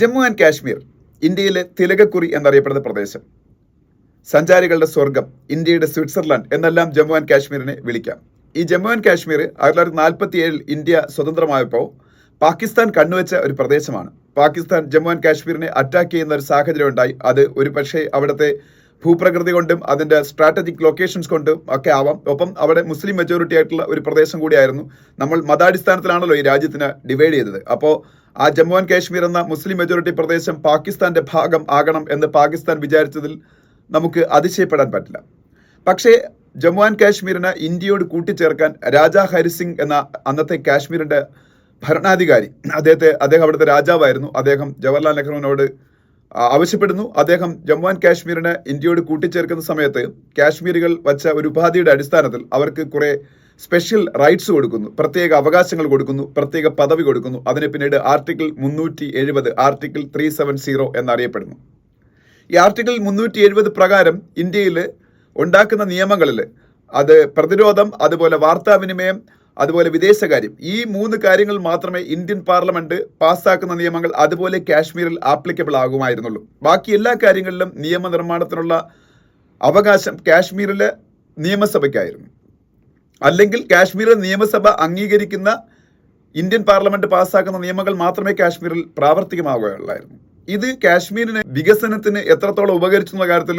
Jammu and Kashmir ഇന്ത്യയിലെ തിലകക്കുറി എന്നറിയപ്പെടുന്ന പ്രദേശം. സഞ്ചാരികളുടെ സ്വർഗം ഇന്ത്യയുടെ സ്വിറ്റ്സർലാൻഡ് എന്നെല്ലാം ജമ്മു ആൻഡ് കാശ്മീരിനെ വിളിക്കാം. ഈ ജമ്മു ആൻഡ് കാശ്മീർ ആയിരത്തി തൊള്ളായിരത്തി നാൽപ്പത്തി ഏഴിൽ ഇന്ത്യ സ്വതന്ത്രമായപ്പോൾ പാകിസ്ഥാൻ കണ്ണുവെച്ച ഒരു പ്രദേശമാണ്. പാകിസ്ഥാൻ ജമ്മു ആൻഡ് കാശ്മീരിനെ അറ്റാക്ക് ചെയ്യുന്ന ഒരു സാഹചര്യം ഉണ്ടായി. അത് ഒരു പക്ഷേ അവിടുത്തെ ഭൂപ്രകൃതി കൊണ്ടും അതിന്റെ സ്ട്രാറ്റജിക് ലൊക്കേഷൻസ് കൊണ്ടും ഒക്കെ ആവാം. ഒപ്പം അവിടെ മുസ്ലിം മെജോറിറ്റി ആയിട്ടുള്ള ഒരു പ്രദേശം കൂടിയായിരുന്നു നമ്മൾ മതാടിസ്ഥാനത്തിലാണല്ലോ ഈ രാജ്യത്തിന് ഡിവൈഡ് ചെയ്തത്. അപ്പോൾ ആ ജമ്മു ആൻഡ് കാശ്മീർ എന്ന മുസ്ലിം മെജോറിറ്റി പ്രദേശം പാകിസ്ഥാന്റെ ഭാഗം ആകണം എന്ന് പാകിസ്ഥാൻ വിചാരിച്ചതിൽ നമുക്ക് അതിശയപ്പെടാൻ പറ്റില്ല. പക്ഷേ ജമ്മു ആൻഡ് കാശ്മീരിനെ ഇന്ത്യയോട് കൂട്ടിച്ചേർക്കാൻ രാജാ ഹരിസിംഗ് എന്ന അന്നത്തെ കാശ്മീരിന്റെ ഭരണാധികാരി അദ്ദേഹത്തെ അദ്ദേഹം അവിടുത്തെ രാജാവായിരുന്നു. അദ്ദേഹം ജവഹർലാൽ നെഹ്റുവിനോട് ആവശ്യപ്പെടുന്നു. അദ്ദേഹം ജമ്മു ആൻഡ് കാശ്മീരിനെ ഇന്ത്യയോട് കൂട്ടിച്ചേർക്കുന്ന സമയത്ത് കാശ്മീരികൾ വച്ച ഒരു ഉപാധിയുടെ അടിസ്ഥാനത്തിൽ അവർക്ക് കുറെ സ്പെഷ്യൽ റൈറ്റ്സ് കൊടുക്കുന്നു പ്രത്യേക അവകാശങ്ങൾ കൊടുക്കുന്നു പ്രത്യേക പദവി കൊടുക്കുന്നു. അതിന് പിന്നീട് ആർട്ടിക്കിൾ മുന്നൂറ്റി എഴുപത് ആർട്ടിക്കിൾ ത്രീ സെവൻ സീറോ എന്നറിയപ്പെടുന്നു. ഈ ആർട്ടിക്കിൾ മുന്നൂറ്റി എഴുപത് പ്രകാരം ഇന്ത്യയിൽ ഉണ്ടാക്കുന്ന നിയമങ്ങളിൽ അത് പ്രതിരോധം അതുപോലെ വാർത്താവിനിമയം അതുപോലെ വിദേശകാര്യം ഈ മൂന്ന് കാര്യങ്ങൾ മാത്രമേ ഇന്ത്യൻ പാർലമെന്റ് പാസ്സാക്കുന്ന നിയമങ്ങൾ അതുപോലെ കാശ്മീരിൽ ആപ്ലിക്കബിൾ ആകുമായിരുന്നുള്ളൂ. ബാക്കി എല്ലാ കാര്യങ്ങളിലും നിയമനിർമ്മാണത്തിനുള്ള അവകാശം കാശ്മീരിലെ നിയമസഭയ്ക്കായിരുന്നു. അല്ലെങ്കിൽ കാശ്മീരിൽ നിയമസഭ അംഗീകരിക്കുന്ന ഇന്ത്യൻ പാർലമെന്റ് പാസ്സാക്കുന്ന നിയമങ്ങൾ മാത്രമേ കാശ്മീരിൽ പ്രാവർത്തികമാവുകയുള്ളായിരുന്നു. ഇത് കാശ്മീരിന് വികസനത്തിന് എത്രത്തോളം ഉപകരിച്ചു എന്ന കാര്യത്തിൽ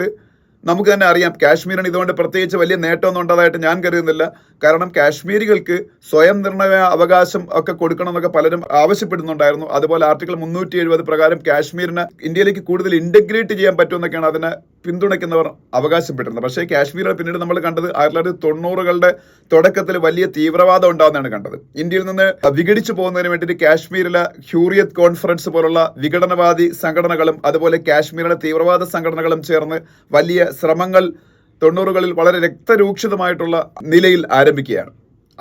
നമുക്ക് തന്നെ അറിയാം. കാശ്മീരിന് ഇതുകൊണ്ട് പ്രത്യേകിച്ച് വലിയ നേട്ടമൊന്നും ഉണ്ടായതായിട്ട് ഞാൻ കരുതുന്നില്ല. കാരണം കാശ്മീരികൾക്ക് സ്വയം നിർണയ അവകാശം ഒക്കെ കൊടുക്കണം എന്നൊക്കെ പലരും ആവശ്യപ്പെടുന്നുണ്ടായിരുന്നു. അതുപോലെ ആർട്ടിക്കിൾ മുന്നൂറ്റി എഴുപത് പ്രകാരം കാശ്മീരിനെ ഇന്ത്യയിലേക്ക് കൂടുതൽ ഇന്റഗ്രേറ്റ് ചെയ്യാൻ പറ്റുമെന്നൊക്കെയാണ് അതിനെ പിന്തുണയ്ക്കുന്നവർ അവകാശപ്പെട്ടിരുന്നത്. പക്ഷേ കാശ്മീരിൽ പിന്നീട് നമ്മൾ കണ്ടത് ആയിരത്തി തൊള്ളായിരത്തി തൊണ്ണൂറുകളുടെ തുടക്കത്തിൽ വലിയ തീവ്രവാദം ഉണ്ടാകുന്നതാണ് കണ്ടത്. ഇന്ത്യയിൽ നിന്ന് വിഘടിച്ചു പോകുന്നതിന് വേണ്ടിയിട്ട് കാശ്മീരിലെ ഹ്യൂറിയത്ത് കോൺഫറൻസ് പോലുള്ള വിഘടനവാദി സംഘടനകളും അതുപോലെ കാശ്മീരിലെ തീവ്രവാദ സംഘടനകളും ചേർന്ന് വലിയ ശ്രമങ്ങൾ തൊണ്ണൂറുകളിൽ വളരെ രക്തരൂക്ഷിതമായിട്ടുള്ള നിലയിൽ ആരംഭിക്കുകയാണ്.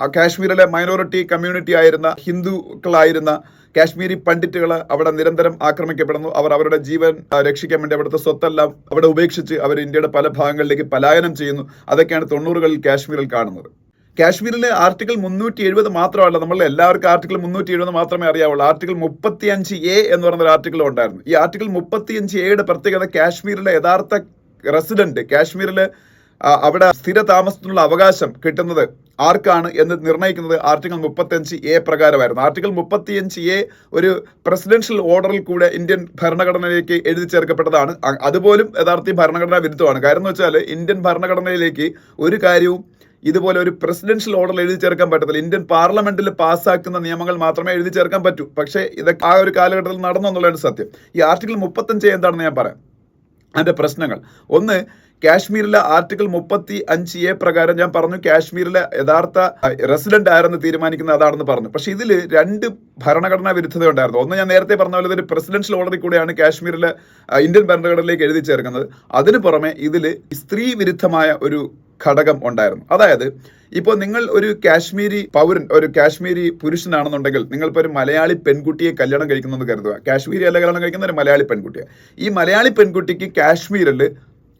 ആ കാശ്മീരിലെ മൈനോറിറ്റി കമ്മ്യൂണിറ്റി ആയിരുന്ന ഹിന്ദുക്കളായിരുന്ന കാശ്മീരി പണ്ഡിറ്റുകൾ അവിടെ നിരന്തരം ആക്രമിക്കപ്പെടുന്നു. അവർ അവരുടെ ജീവൻ രക്ഷിക്കാൻ വേണ്ടി അവിടുത്തെ സ്വത്തെല്ലാം അവിടെ ഉപേക്ഷിച്ച് അവർ ഇന്ത്യയുടെ പല ഭാഗങ്ങളിലേക്ക് പലായനം ചെയ്യുന്നു. അതൊക്കെയാണ് തൊണ്ണൂറുകളിൽ കാശ്മീരിൽ കാണുന്നത്. കാശ്മീരിലെ ആർട്ടിക്കിൾ മുന്നൂറ്റി എഴുപത് മാത്രമല്ല നമ്മൾ എല്ലാവർക്കും ആർട്ടിക്കിൾ മുന്നൂറ്റി എഴുപത് മാത്രമേ അറിയാവുള്ളൂ. ആർട്ടിക്കിൾ മുപ്പത്തി അഞ്ച് എ എന്ന് പറയുന്ന ഒരു ആർട്ടിക്കിൾ ഉണ്ടായിരുന്നു. ഈ ആർട്ടിക്കിൾ മുപ്പത്തി അഞ്ച് എയുടെ പ്രത്യേകത കാശ്മീരിലെ യഥാർത്ഥ റെസിഡന്റ് കാശ്മീരിലെ അവിടെ സ്ഥിര താമസത്തിനുള്ള അവകാശം കിട്ടുന്നത് ആർക്കാണ് എന്ന് നിർണയിക്കുന്നത് ആർട്ടിക്കിൾ മുപ്പത്തിയഞ്ച് എ പ്രകാരമായിരുന്നു. ആർട്ടിക്കിൾ മുപ്പത്തിയഞ്ച് എ ഒരു പ്രസിഡൻഷ്യൽ ഓർഡറിൽ കൂടെ ഇന്ത്യൻ ഭരണഘടനയിലേക്ക് എഴുതി ചേർക്കപ്പെട്ടതാണ്. അതുപോലും യഥാർത്ഥ ഭരണഘടനാ വിരുദ്ധമാണ്. കാര്യം എന്ന് വെച്ചാൽ ഇന്ത്യൻ ഭരണഘടനയിലേക്ക് ഒരു കാര്യവും ഇതുപോലെ ഒരു പ്രസിഡൻഷ്യൽ ഓർഡർ എഴുതി ചേർക്കാൻ പറ്റത്തില്ല. ഇന്ത്യൻ പാർലമെന്റിൽ പാസ്സാക്കുന്ന നിയമങ്ങൾ മാത്രമേ എഴുതി ചേർക്കാൻ പറ്റൂ. പക്ഷേ ഇതൊക്കെ ആ ഒരു കാലഘട്ടത്തിൽ നടന്നു എന്നുള്ളതാണ് സത്യം. ഈ ആർട്ടിക്കിൾ മുപ്പത്തഞ്ച് എന്താണെന്ന് ഞാൻ പറയാം. അതിന്റെ പ്രശ്നങ്ങൾ. ഒന്ന് കാശ്മീരിലെ ആർട്ടിക്കിൾ മുപ്പത്തി അഞ്ച് എ പ്രകാരം ഞാൻ പറഞ്ഞു കാശ്മീരിലെ യഥാർത്ഥ റെസിഡന്റ് ആരെന്ന് തീരുമാനിക്കുന്നത് അതാണെന്ന് പറഞ്ഞു. പക്ഷെ ഇതിൽ രണ്ട് ഭരണഘടനാ വിരുദ്ധത ഉണ്ടായിരുന്നു. ഒന്ന് ഞാൻ നേരത്തെ പറഞ്ഞ പോലെ ഒരു പ്രസിഡൻഷ്യൽ ഓർഡറിൽ കൂടെയാണ് കാശ്മീരിലെ ഇന്ത്യൻ ഭരണഘടനയിലേക്ക് എഴുതി ചേർക്കുന്നത്. അതിന് പുറമെ ഇതിൽ സ്ത്രീ വിരുദ്ധമായ ഒരു ഘടകം ഉണ്ടായിരുന്നു. അതായത് ഇപ്പോൾ നിങ്ങൾ ഒരു കാശ്മീരി പൗരൻ ഒരു കാശ്മീരി പുരുഷനാണെന്നുണ്ടെങ്കിൽ നിങ്ങളിപ്പോൾ ഒരു മലയാളി പെൺകുട്ടിയെ കല്യാണം കഴിക്കുന്നെന്ന് കരുതുക. കാശ്മീരി അല്ല കല്യാണം കഴിക്കുന്ന ഒരു മലയാളി പെൺകുട്ടിയെ. ഈ മലയാളി പെൺകുട്ടിക്ക് കാശ്മീരിൽ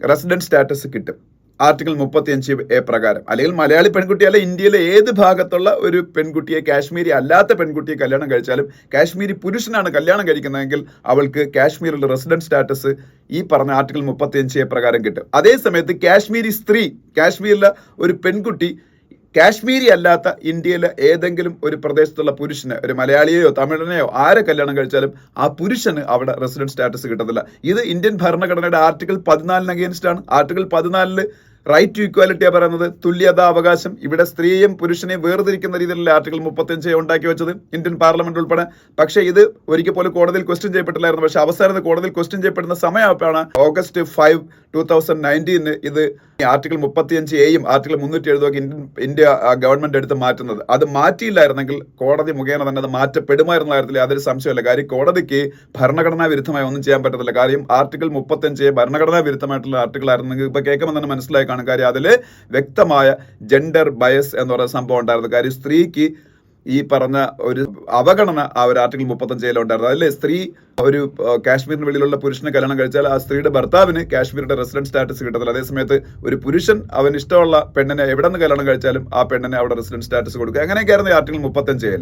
റെസിഡന്റ് സ്റ്റാറ്റസ് കിട്ടും. ആർട്ടിക്കിൾ മുപ്പത്തിയഞ്ച് എ പ്രകാരം. അല്ലെങ്കിൽ മലയാളി പെൺകുട്ടി അല്ല ഇന്ത്യയിലെ ഏത് ഭാഗത്തുള്ള ഒരു പെൺകുട്ടിയെ കാശ്മീരി അല്ലാത്ത പെൺകുട്ടിയെ കല്യാണം കഴിച്ചാലും കാശ്മീരി പുരുഷനാണ് കല്യാണം കഴിക്കുന്നതെങ്കിൽ അവൾക്ക് കാശ്മീരിലെ റെസിഡന്റ് സ്റ്റാറ്റസ് ഈ പറഞ്ഞ ആർട്ടിക്കിൾ മുപ്പത്തിയഞ്ച് എ പ്രകാരം കിട്ടും. അതേസമയത്ത് കാശ്മീരി സ്ത്രീ കാശ്മീരിലെ ഒരു പെൺകുട്ടി കാശ്മീരി അല്ലാത്ത ഇന്ത്യയിലെ ഏതെങ്കിലും ഒരു പ്രദേശത്തുള്ള പുരുഷന് ഒരു മലയാളിയെയോ തമിഴനെയോ ആരെ കല്യാണം കഴിച്ചാലും ആ പുരുഷന് അവിടെ റെസിഡന്റ് സ്റ്റാറ്റസ് കിട്ടത്തില്ല. ഇത് ഇന്ത്യൻ ഭരണഘടനയുടെ ആർട്ടിക്കിൾ പതിനാലിന് അഗേൻസ്റ്റ് ആണ്. ആർട്ടിക്കിൾ പതിനാലിൽ റൈറ്റ് ടു ഇക്വാലിറ്റിയാണ് പറയുന്നത് തുല്യതാ അവകാശം ഇവിടെ സ്ത്രീയും പുരുഷനെയും വേർതിരിക്കുന്ന രീതിയിലുള്ള ആർട്ടിക്കിൾ മുപ്പത്തഞ്ച് ഉണ്ടാക്കി വെച്ചത് ഇന്ത്യൻ പാർലമെന്റ് ഉൾപ്പെടെ. പക്ഷേ ഇത് ഒരിക്കൽ പോലും കോടതിയിൽ ക്വസ്റ്റ്യൻ ചെയ്യപ്പെട്ടില്ലായിരുന്നു. പക്ഷേ അവസാനത്ത് കോടതിയിൽ ക്വസ്റ്റ്യൻ ചെയ്യപ്പെടുന്ന സമയമാണ് August five two thousand nineteen ഇത് ആർട്ടിക്കിൾ മുപ്പത്തിയഞ്ച് എയും ആർട്ടിക്കിൾ മുന്നൂറ്റി എഴുപതൊക്കെ ഇന്ത്യൻ ഇന്ത്യ ഗവൺമെന്റ് എടുത്ത് മാറ്റുന്നത്. അത് മാറ്റിയില്ലായിരുന്നെങ്കിൽ കോടതി മുഖേന തന്നെ അത് മാറ്റപ്പെടുമായിരുന്ന കാര്യത്തിൽ യാതൊരു സംശയമില്ല കാര്യം കോടതിക്ക് ഭരണഘടനാ വിരുദ്ധമായി ഒന്നും ചെയ്യാൻ പറ്റത്തില്ല. കാര്യം ആർട്ടിക്കിൾ മുപ്പത്തഞ്ച് ഭരണഘടനാ വിരുദ്ധമായിട്ടുള്ള ആർട്ടിക്കിൾ ആയിരുന്നെങ്കിൽ ഇപ്പൊ കേൾക്കുമ്പോൾ തന്നെ മനസ്സിലായി കാണും. കാര്യം അതിൽ വ്യക്തമായ ജെൻഡർ ബയസ് എന്ന് പറയുന്ന സംഭവം ഉണ്ടായിരുന്നു. കാര്യം സ്ത്രീക്ക് ഈ പറഞ്ഞ ഒരു അവഗണന ആ ഒരു ആർട്ടിക്കിൾ മുപ്പത്തഞ്ചിലും ഉണ്ടായിരുന്നു. അതിൽ സ്ത്രീ ഒരു കാശ്മീരിന് വെളിയിലുള്ള പുരുഷനെ കല്യാണം കഴിച്ചാൽ ആ സ്ത്രീയുടെ ഭർത്താവിന് കാശ്മീരിന്റെ റെസിഡന്റ് സ്റ്റാറ്റസ് കിട്ടത്തില്ല. അതേസമയത്ത് ഒരു പുരുഷൻ അവൻ ഇഷ്ടമുള്ള പെണ്ണിനെ എവിടെ നിന്ന് കല്യാണം കഴിച്ചാലും ആ പെണ്ണിനെ അവിടെ റെസിഡന്റ് സ്റ്റാറ്റസ് കൊടുക്കുക. അങ്ങനെയൊക്കെയായിരുന്നു ആർട്ടിക്കിൾ മുപ്പത്തഞ്ച്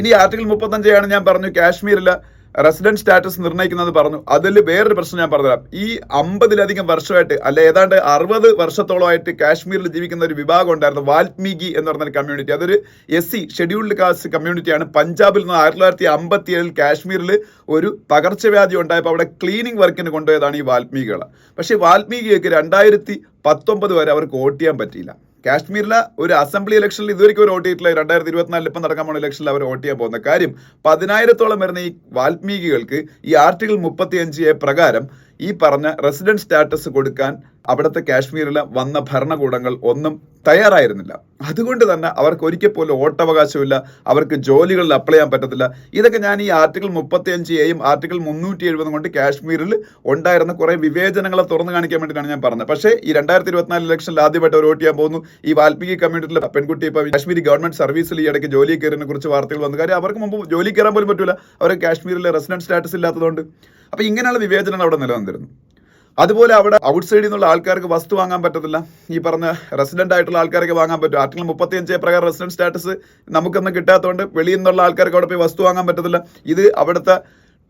ഇനി ആർട്ടിക്കിൾ മുപ്പത്തഞ്ചാണ് ഞാൻ പറഞ്ഞു കാശ്മീരിലെ റെസിഡന്റ് സ്റ്റാറ്റസ് നിർണയിക്കുന്നത് പറഞ്ഞു. അതിൽ വേറൊരു പ്രശ്നം ഞാൻ പറഞ്ഞുതരാം. ഈ അമ്പതിലധികം വർഷമായിട്ട് അല്ല ഏതാണ്ട് അറുപത് വർഷത്തോളമായിട്ട് കാശ്മീരിൽ ജീവിക്കുന്ന ഒരു വിഭാഗം ഉണ്ടായിരുന്നു വാൽമീകി എന്ന് പറഞ്ഞ കമ്മ്യൂണിറ്റി അതൊരു എസ് സി ഷെഡ്യൂൾഡ് കാസ്റ്റ് കമ്മ്യൂണിറ്റിയാണ് പഞ്ചാബിൽ നിന്ന് ആയിരത്തി തൊള്ളായിരത്തി അമ്പത്തി ഏഴിൽ കാശ്മീരിൽ ഒരു പകർച്ചവ്യാധി ഉണ്ടായപ്പോൾ അവിടെ ക്ലീനിങ് വർക്കിന് കൊണ്ടുപോയതാണ് ഈ വാൽമീകികൾ. പക്ഷേ വാൽമീകിയൊക്കെ രണ്ടായിരത്തി പത്തൊമ്പത് വരെ അവർക്ക് വോട്ട് ചെയ്യാൻ പറ്റിയില്ല. കാശ്മീരിലെ ഒരു അസംബ്ലി ഇലക്ഷനിൽ ഇതുവരെ ഒരു വോട്ട് ചെയ്തിട്ടില്ല രണ്ടായിരത്തി ഇരുപത്തിനാലിൽ ഇപ്പം നടക്കാൻ പോകുന്ന ഇലക്ഷനിൽ അവർ വോട്ട് ചെയ്യാൻ പോകുന്ന കാര്യം പതിനായിരത്തോളം വരുന്ന ഈ വാൽമീകികൾക്ക് ഈ ആർട്ടിക്കിൾ മുപ്പത്തിയഞ്ച് എ പ്രകാരം ഈ പറഞ്ഞ റെസിഡന്റ് സ്റ്റാറ്റസ് കൊടുക്കാൻ അവിടുത്തെ കാശ്മീരിൽ വന്ന ഭരണകൂടങ്ങൾ ഒന്നും തയ്യാറായിരുന്നില്ല. അതുകൊണ്ട് തന്നെ അവർക്ക് ഒരിക്കൽ പോലും ഓട്ടവകാശമില്ല അവർക്ക് ജോലികളിൽ അപ്ലൈ ചെയ്യാൻ പറ്റത്തില്ല. ഇതൊക്കെ ഞാൻ ഈ ആർട്ടിക്കിൾ മുപ്പത്തിയഞ്ച് എയും ആർട്ടിക്കിൾ മുന്നൂറ്റി എഴുപതും കൊണ്ട് കാശ്മീരിൽ ഉണ്ടായിരുന്ന കുറേ വിവേചനങ്ങളെ തുറന്നു കാണിക്കാൻ വേണ്ടിയിട്ടാണ് ഞാൻ പറഞ്ഞത്. പക്ഷേ ഈ രണ്ടായിരത്തി ഇരുപത്തിനാല് ഇലക്ഷനിൽ ആദ്യമായിട്ട് അവർ വോട്ട് ചെയ്യാൻ പോകുന്നു. ഈ വാൽമീകി കമ്മ്യൂണിറ്റിയിലെ പെൺകുട്ടി ഇപ്പോൾ കാശ്മീരി ഗവൺമെന്റ് സർവീസിൽ ഈ ഇടയ്ക്ക് ജോലി കയറിനെ കുറിച്ച് വാർത്തകൾ വന്നു. കാര്യം അവർക്ക് മുമ്പ് ജോലി കയറാൻ പോലും പറ്റില്ല അവർ കാശ്മീരിലെ റെസിഡന്റ് സ്റ്റാറ്റസ് ഇല്ലാത്തതുകൊണ്ട്. അപ്പോൾ ഇങ്ങനെയുള്ള വിവേചനങ്ങൾ അവിടെ നിലനിന്നിരുന്നു. അതുപോലെ അവിടെ ഔട്ട് സൈഡിൽ നിന്നുള്ള ആൾക്കാർക്ക് വസ്തു വാങ്ങാൻ പറ്റത്തില്ല. ഈ പറഞ്ഞ റെസിഡന്റ് ആയിട്ടുള്ള ആൾക്കാർക്ക് വാങ്ങാൻ പറ്റും. ആർട്ടിക്കൽ മുപ്പത്തിയഞ്ച് പ്രകാരം റെസിഡന്റ് സ്റ്റാറ്റസ് നമുക്കൊന്നും കിട്ടാത്തതുകൊണ്ട് വെളിയിൽ നിന്നുള്ള ആൾക്കാർക്ക് അവിടെ പോയി വസ്തു വാങ്ങാൻ പറ്റത്തില്ല. ഇത് അവിടുത്തെ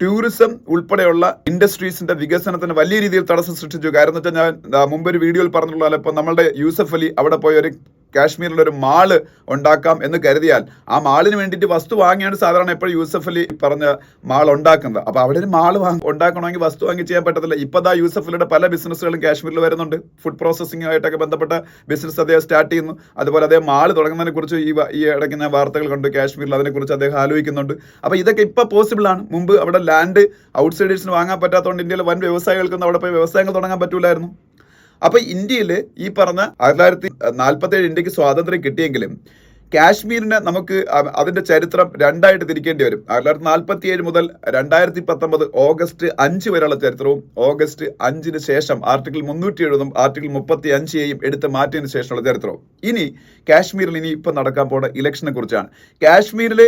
ടൂറിസം ഉൾപ്പെടെയുള്ള ഇൻഡസ്ട്രീസിന്റെ വികസനത്തിന് വലിയ രീതിയിൽ തടസ്സം സൃഷ്ടിച്ചു. കാരണം വെച്ചാൽ ഞാൻ മുമ്പ് ഒരു വീഡിയോയിൽ പറഞ്ഞിട്ടുള്ള ഇപ്പം നമ്മളുടെ യൂസഫ് അലി അവിടെ പോയി ഒരു കാശ്മീരിൽ ഒരു മാൾ ഉണ്ടാക്കാം എന്ന് കരുതിയാൽ ആ മാളിന് വേണ്ടിയിട്ട് വസ്തു വാങ്ങിയാണ് സാധാരണ എപ്പോഴും യൂസഫ് അലി പറഞ്ഞ മാൾ ഉണ്ടാക്കുന്നത്. അപ്പോൾ അവിടെ ഒരു മാൾ വാങ്ങി ഉണ്ടാക്കണമെങ്കിൽ വസ്തു വാങ്ങി ചെയ്യാൻ പറ്റത്തില്ല. ഇപ്പോൾ ദാ യൂസഫ് അലിയുടെ പല ബിസിനസ്സുകളും കാശ്മീരിൽ വരുന്നുണ്ട്. ഫുഡ് പ്രോസസ്സിങ്ങുമായിട്ടൊക്കെ ബന്ധപ്പെട്ട ബിസിനസ് അദ്ദേഹം സ്റ്റാർട്ട് ചെയ്യുന്നു. അതുപോലെ അദ്ദേഹം മാൾ തുടങ്ങുന്നതിനെ കുറിച്ച് ഈ ഈ ഇടയ്ക്ക് ഞാൻ വാർത്തകൾ കണ്ടു. കാശ്മീരിൽ അതിനെക്കുറിച്ച് അദ്ദേഹം ആലോചിക്കുന്നുണ്ട്. അപ്പോൾ ഇതൊക്കെ ഇപ്പോൾ പോസിബിൾ ആണ്. മുമ്പ് അവിടെ ലാൻഡ് ഔട്ട്സൈഡേഴ്സിന് വാങ്ങാൻ പറ്റാത്തതുകൊണ്ട് ഇന്ത്യയിലെ വൻ വ്യവസായികൾക്കൊന്നും അവിടെ പോയി വ്യവസായങ്ങൾ തുടങ്ങാൻ പറ്റൂലായിരുന്നു. അപ്പൊ ഇന്ത്യയിൽ ഈ പറഞ്ഞ തൊള്ളായിരത്തി നാൽപ്പത്തി ഏഴ് ഇന്ത്യയ്ക്ക് സ്വാതന്ത്ര്യം കിട്ടിയെങ്കിലും കാശ്മീരിനെ നമുക്ക് അതിന്റെ ചരിത്രം രണ്ടായിട്ട് തിരിക്കേണ്ടി വരും. തൊള്ളായിരത്തി നാൽപ്പത്തി ഏഴ് മുതൽ രണ്ടായിരത്തി പത്തൊമ്പത് ഓഗസ്റ്റ് അഞ്ച് വരെയുള്ള ചരിത്രവും ഓഗസ്റ്റ് അഞ്ചിന് ശേഷം ആർട്ടിക്കിൾ മുന്നൂറ്റി എഴുപതും ആർട്ടിക്കിൾ മുപ്പത്തി അഞ്ചേയും എടുത്ത് മാറ്റിയതിന് ശേഷമുള്ള ചരിത്രവും. ഇനി കാശ്മീരിൽ ഇനി ഇപ്പം നടക്കാൻ പോകുന്ന ഇലക്ഷനെ കുറിച്ചാണ്. കാശ്മീരിൽ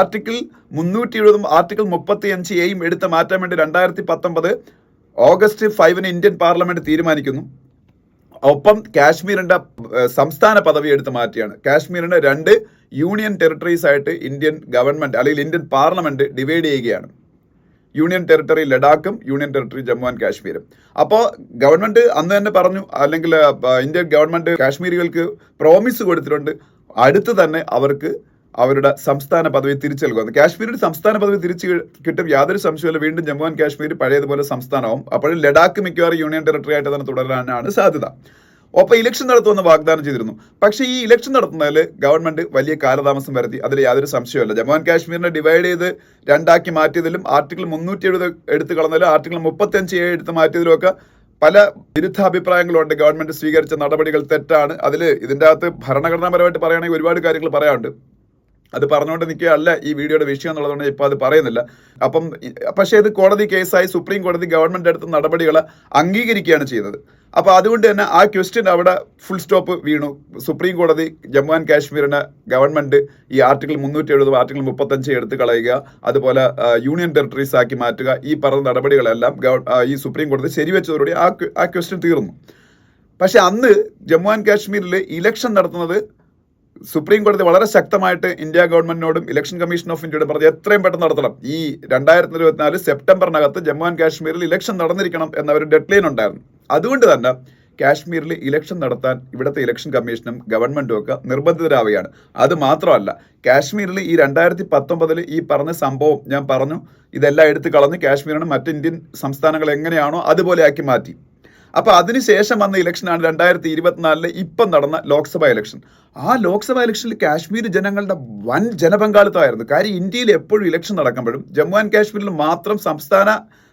ആർട്ടിക്കിൾ മുന്നൂറ്റി എഴുപതും ആർട്ടിക്കിൾ മുപ്പത്തി അഞ്ച് എയും എടുത്ത് മാറ്റാൻ വേണ്ടി രണ്ടായിരത്തി പത്തൊമ്പത് ഓഗസ്റ്റ് ഫൈവിന് ഇന്ത്യൻ പാർലമെന്റ് തീരുമാനിക്കുന്നു. ഒപ്പം കാശ്മീരിന്റെ സംസ്ഥാന പദവി എടുത്ത് മാറ്റിയാണ്. കാശ്മീരിന്റെ രണ്ട് യൂണിയൻ ടെറിട്ടറീസ് ആയിട്ട് ഇന്ത്യൻ ഗവൺമെന്റ് അല്ലെങ്കിൽ ഇന്ത്യൻ പാർലമെന്റ് ഡിവൈഡ് ചെയ്യുകയാണ്. യൂണിയൻ ടെറിട്ടറി ലഡാക്കും യൂണിയൻ ടെറിട്ടറി ജമ്മു ആൻഡ് കാശ്മീരും. അപ്പോൾ ഗവൺമെന്റ് അന്ന് തന്നെ പറഞ്ഞു അല്ലെങ്കിൽ ഇന്ത്യൻ ഗവൺമെന്റ് കാശ്മീരികൾക്ക് പ്രോമിസ് കൊടുത്തിട്ടുണ്ട്. അടുത്ത് തന്നെ അവർക്ക് അവരുടെ സംസ്ഥാന പദവി തിരിച്ചു നൽകുന്നത് കാശ്മീരിന് സംസ്ഥാന പദവി തിരിച്ചു കിട്ടും യാതൊരു സംശയമില്ല വീണ്ടും ജമ്മു ആൻഡ് കാശ്മീർ പഴയതുപോലെ സംസ്ഥാനവും അപ്പോഴും ലഡാക്ക് മിക്കവാറും യൂണിയൻ ടെറിട്ടറി ആയിട്ട് തന്നെ തുടരാനാണ് സാധ്യത. ഒപ്പം ഇലക്ഷൻ നടത്തുമെന്ന് വാഗ്ദാനം ചെയ്തിരുന്നു. പക്ഷേ ഈ ഇലക്ഷൻ നടത്തുന്നതിൽ ഗവൺമെന്റ് വലിയ കാലതാമസം വരുത്തി. അതിൽ യാതൊരു സംശയമല്ല ജമ്മു ആൻഡ് കാശ്മീരിനെ ഡിവൈഡ് ചെയ്ത് രണ്ടാക്കി മാറ്റിയതിലും ആർട്ടിക്കിൾ മുന്നൂറ്റി എഴുപത് എടുത്തു കളഞ്ഞതിലും ആർട്ടിക്കിൾ മുപ്പത്തഞ്ച് ഏഴ് എടുത്ത് മാറ്റിയതിലും ഒക്കെ പല വിരുദ്ധാഭിപ്രായങ്ങളുണ്ട്. ഗവൺമെന്റ് സ്വീകരിച്ച നടപടികൾ തെറ്റാണ്. അതിൽ ഇതിന്റെ അകത്ത് ഭരണഘടനാപരമായിട്ട് പറയുകയാണെങ്കിൽ ഒരുപാട് കാര്യങ്ങൾ പറയാനുണ്ട്. അത് പറഞ്ഞുകൊണ്ട് നിൽക്കുകയല്ല ഈ വീഡിയോയുടെ വിഷയം എന്നുള്ളതുകൊണ്ട് ഇപ്പോൾ അത് പറയുന്നില്ല. അപ്പം പക്ഷേ ഇത് കോടതി കേസായി സുപ്രീം കോടതി ഗവൺമെന്റ് എടുത്ത നടപടികൾ അംഗീകരിക്കുകയാണ് ചെയ്തത് അപ്പോൾ അതുകൊണ്ട് തന്നെ ആ ക്വസ്റ്റ്യൻ അവിടെ ഫുൾ സ്റ്റോപ്പ് വീണു. സുപ്രീം കോടതി ജമ്മു ആൻഡ് കാശ്മീരിന് ഗവൺമെന്റ് ഈ ആർട്ടിക്കിൾ മുന്നൂറ്റി എഴുപത് ആർട്ടിക്കിൾ മുപ്പത്തഞ്ച് എടുത്ത് കളയുക അതുപോലെ യൂണിയൻ ടെറിട്ടറീസ് ആക്കി മാറ്റുക ഈ പറഞ്ഞ നടപടികളെല്ലാം ഈ സുപ്രീം കോടതി ശരിവെച്ചതോടുകൂടി ആ ആ ക്വസ്റ്റ്യൻ തീർന്നു. പക്ഷെ അന്ന് ജമ്മു ആൻഡ് കാശ്മീരിൽ ഇലക്ഷൻ നടത്തുന്നത് സുപ്രീം കോടതി വളരെ ശക്തമായിട്ട് ഇന്ത്യ ഗവൺമെന്റിനോടും ഇലക്ഷൻ കമ്മീഷൻ ഓഫ് ഇന്ത്യയോടും പറഞ്ഞു എത്രയും പെട്ടെന്ന് നടത്തണം. ഈ രണ്ടായിരത്തി ഇരുപത്തിനാല് സെപ്റ്റംബറിനകത്ത് ജമ്മു ആൻഡ് കാശ്മീരിൽ ഇലക്ഷൻ നടന്നിരിക്കണം എന്ന ഒരു ഡെഡ് ലൈൻ ഉണ്ടായിരുന്നു. അതുകൊണ്ട് തന്നെ കാശ്മീരിൽ ഇലക്ഷൻ നടത്താൻ ഇവിടുത്തെ ഇലക്ഷൻ കമ്മീഷനും ഗവൺമെന്റും ഒക്കെ നിർബന്ധിതരാവുകയാണ്. അത് മാത്രമല്ല കാശ്മീരിൽ ഈ രണ്ടായിരത്തി പത്തൊമ്പതിൽ ഈ പറഞ്ഞ സംഭവം ഞാൻ പറഞ്ഞു. ഇതെല്ലാം എടുത്തു കളഞ്ഞ് കാശ്മീരിന് മറ്റ് ഇന്ത്യൻ സംസ്ഥാനങ്ങൾ എങ്ങനെയാണോ അതുപോലെ ആക്കി മാറ്റി. അപ്പൊ അതിനുശേഷം വന്ന ഇലക്ഷനാണ് രണ്ടായിരത്തി ഇരുപത്തിനാലിൽ ഇപ്പം നടന്ന ലോക്സഭാ ഇലക്ഷൻ ആ ലോക്സഭാ ഇലക്ഷനിൽ കാശ്മീർ ജനങ്ങളുടെ വൻ ജനപങ്കാളിത്തമായിരുന്നു. കാര്യം ഇന്ത്യയിൽ എപ്പോഴും ഇലക്ഷൻ നടക്കുമ്പോഴും ജമ്മു ആൻഡ് കാശ്മീരിൽ മാത്രം സംസ്ഥാന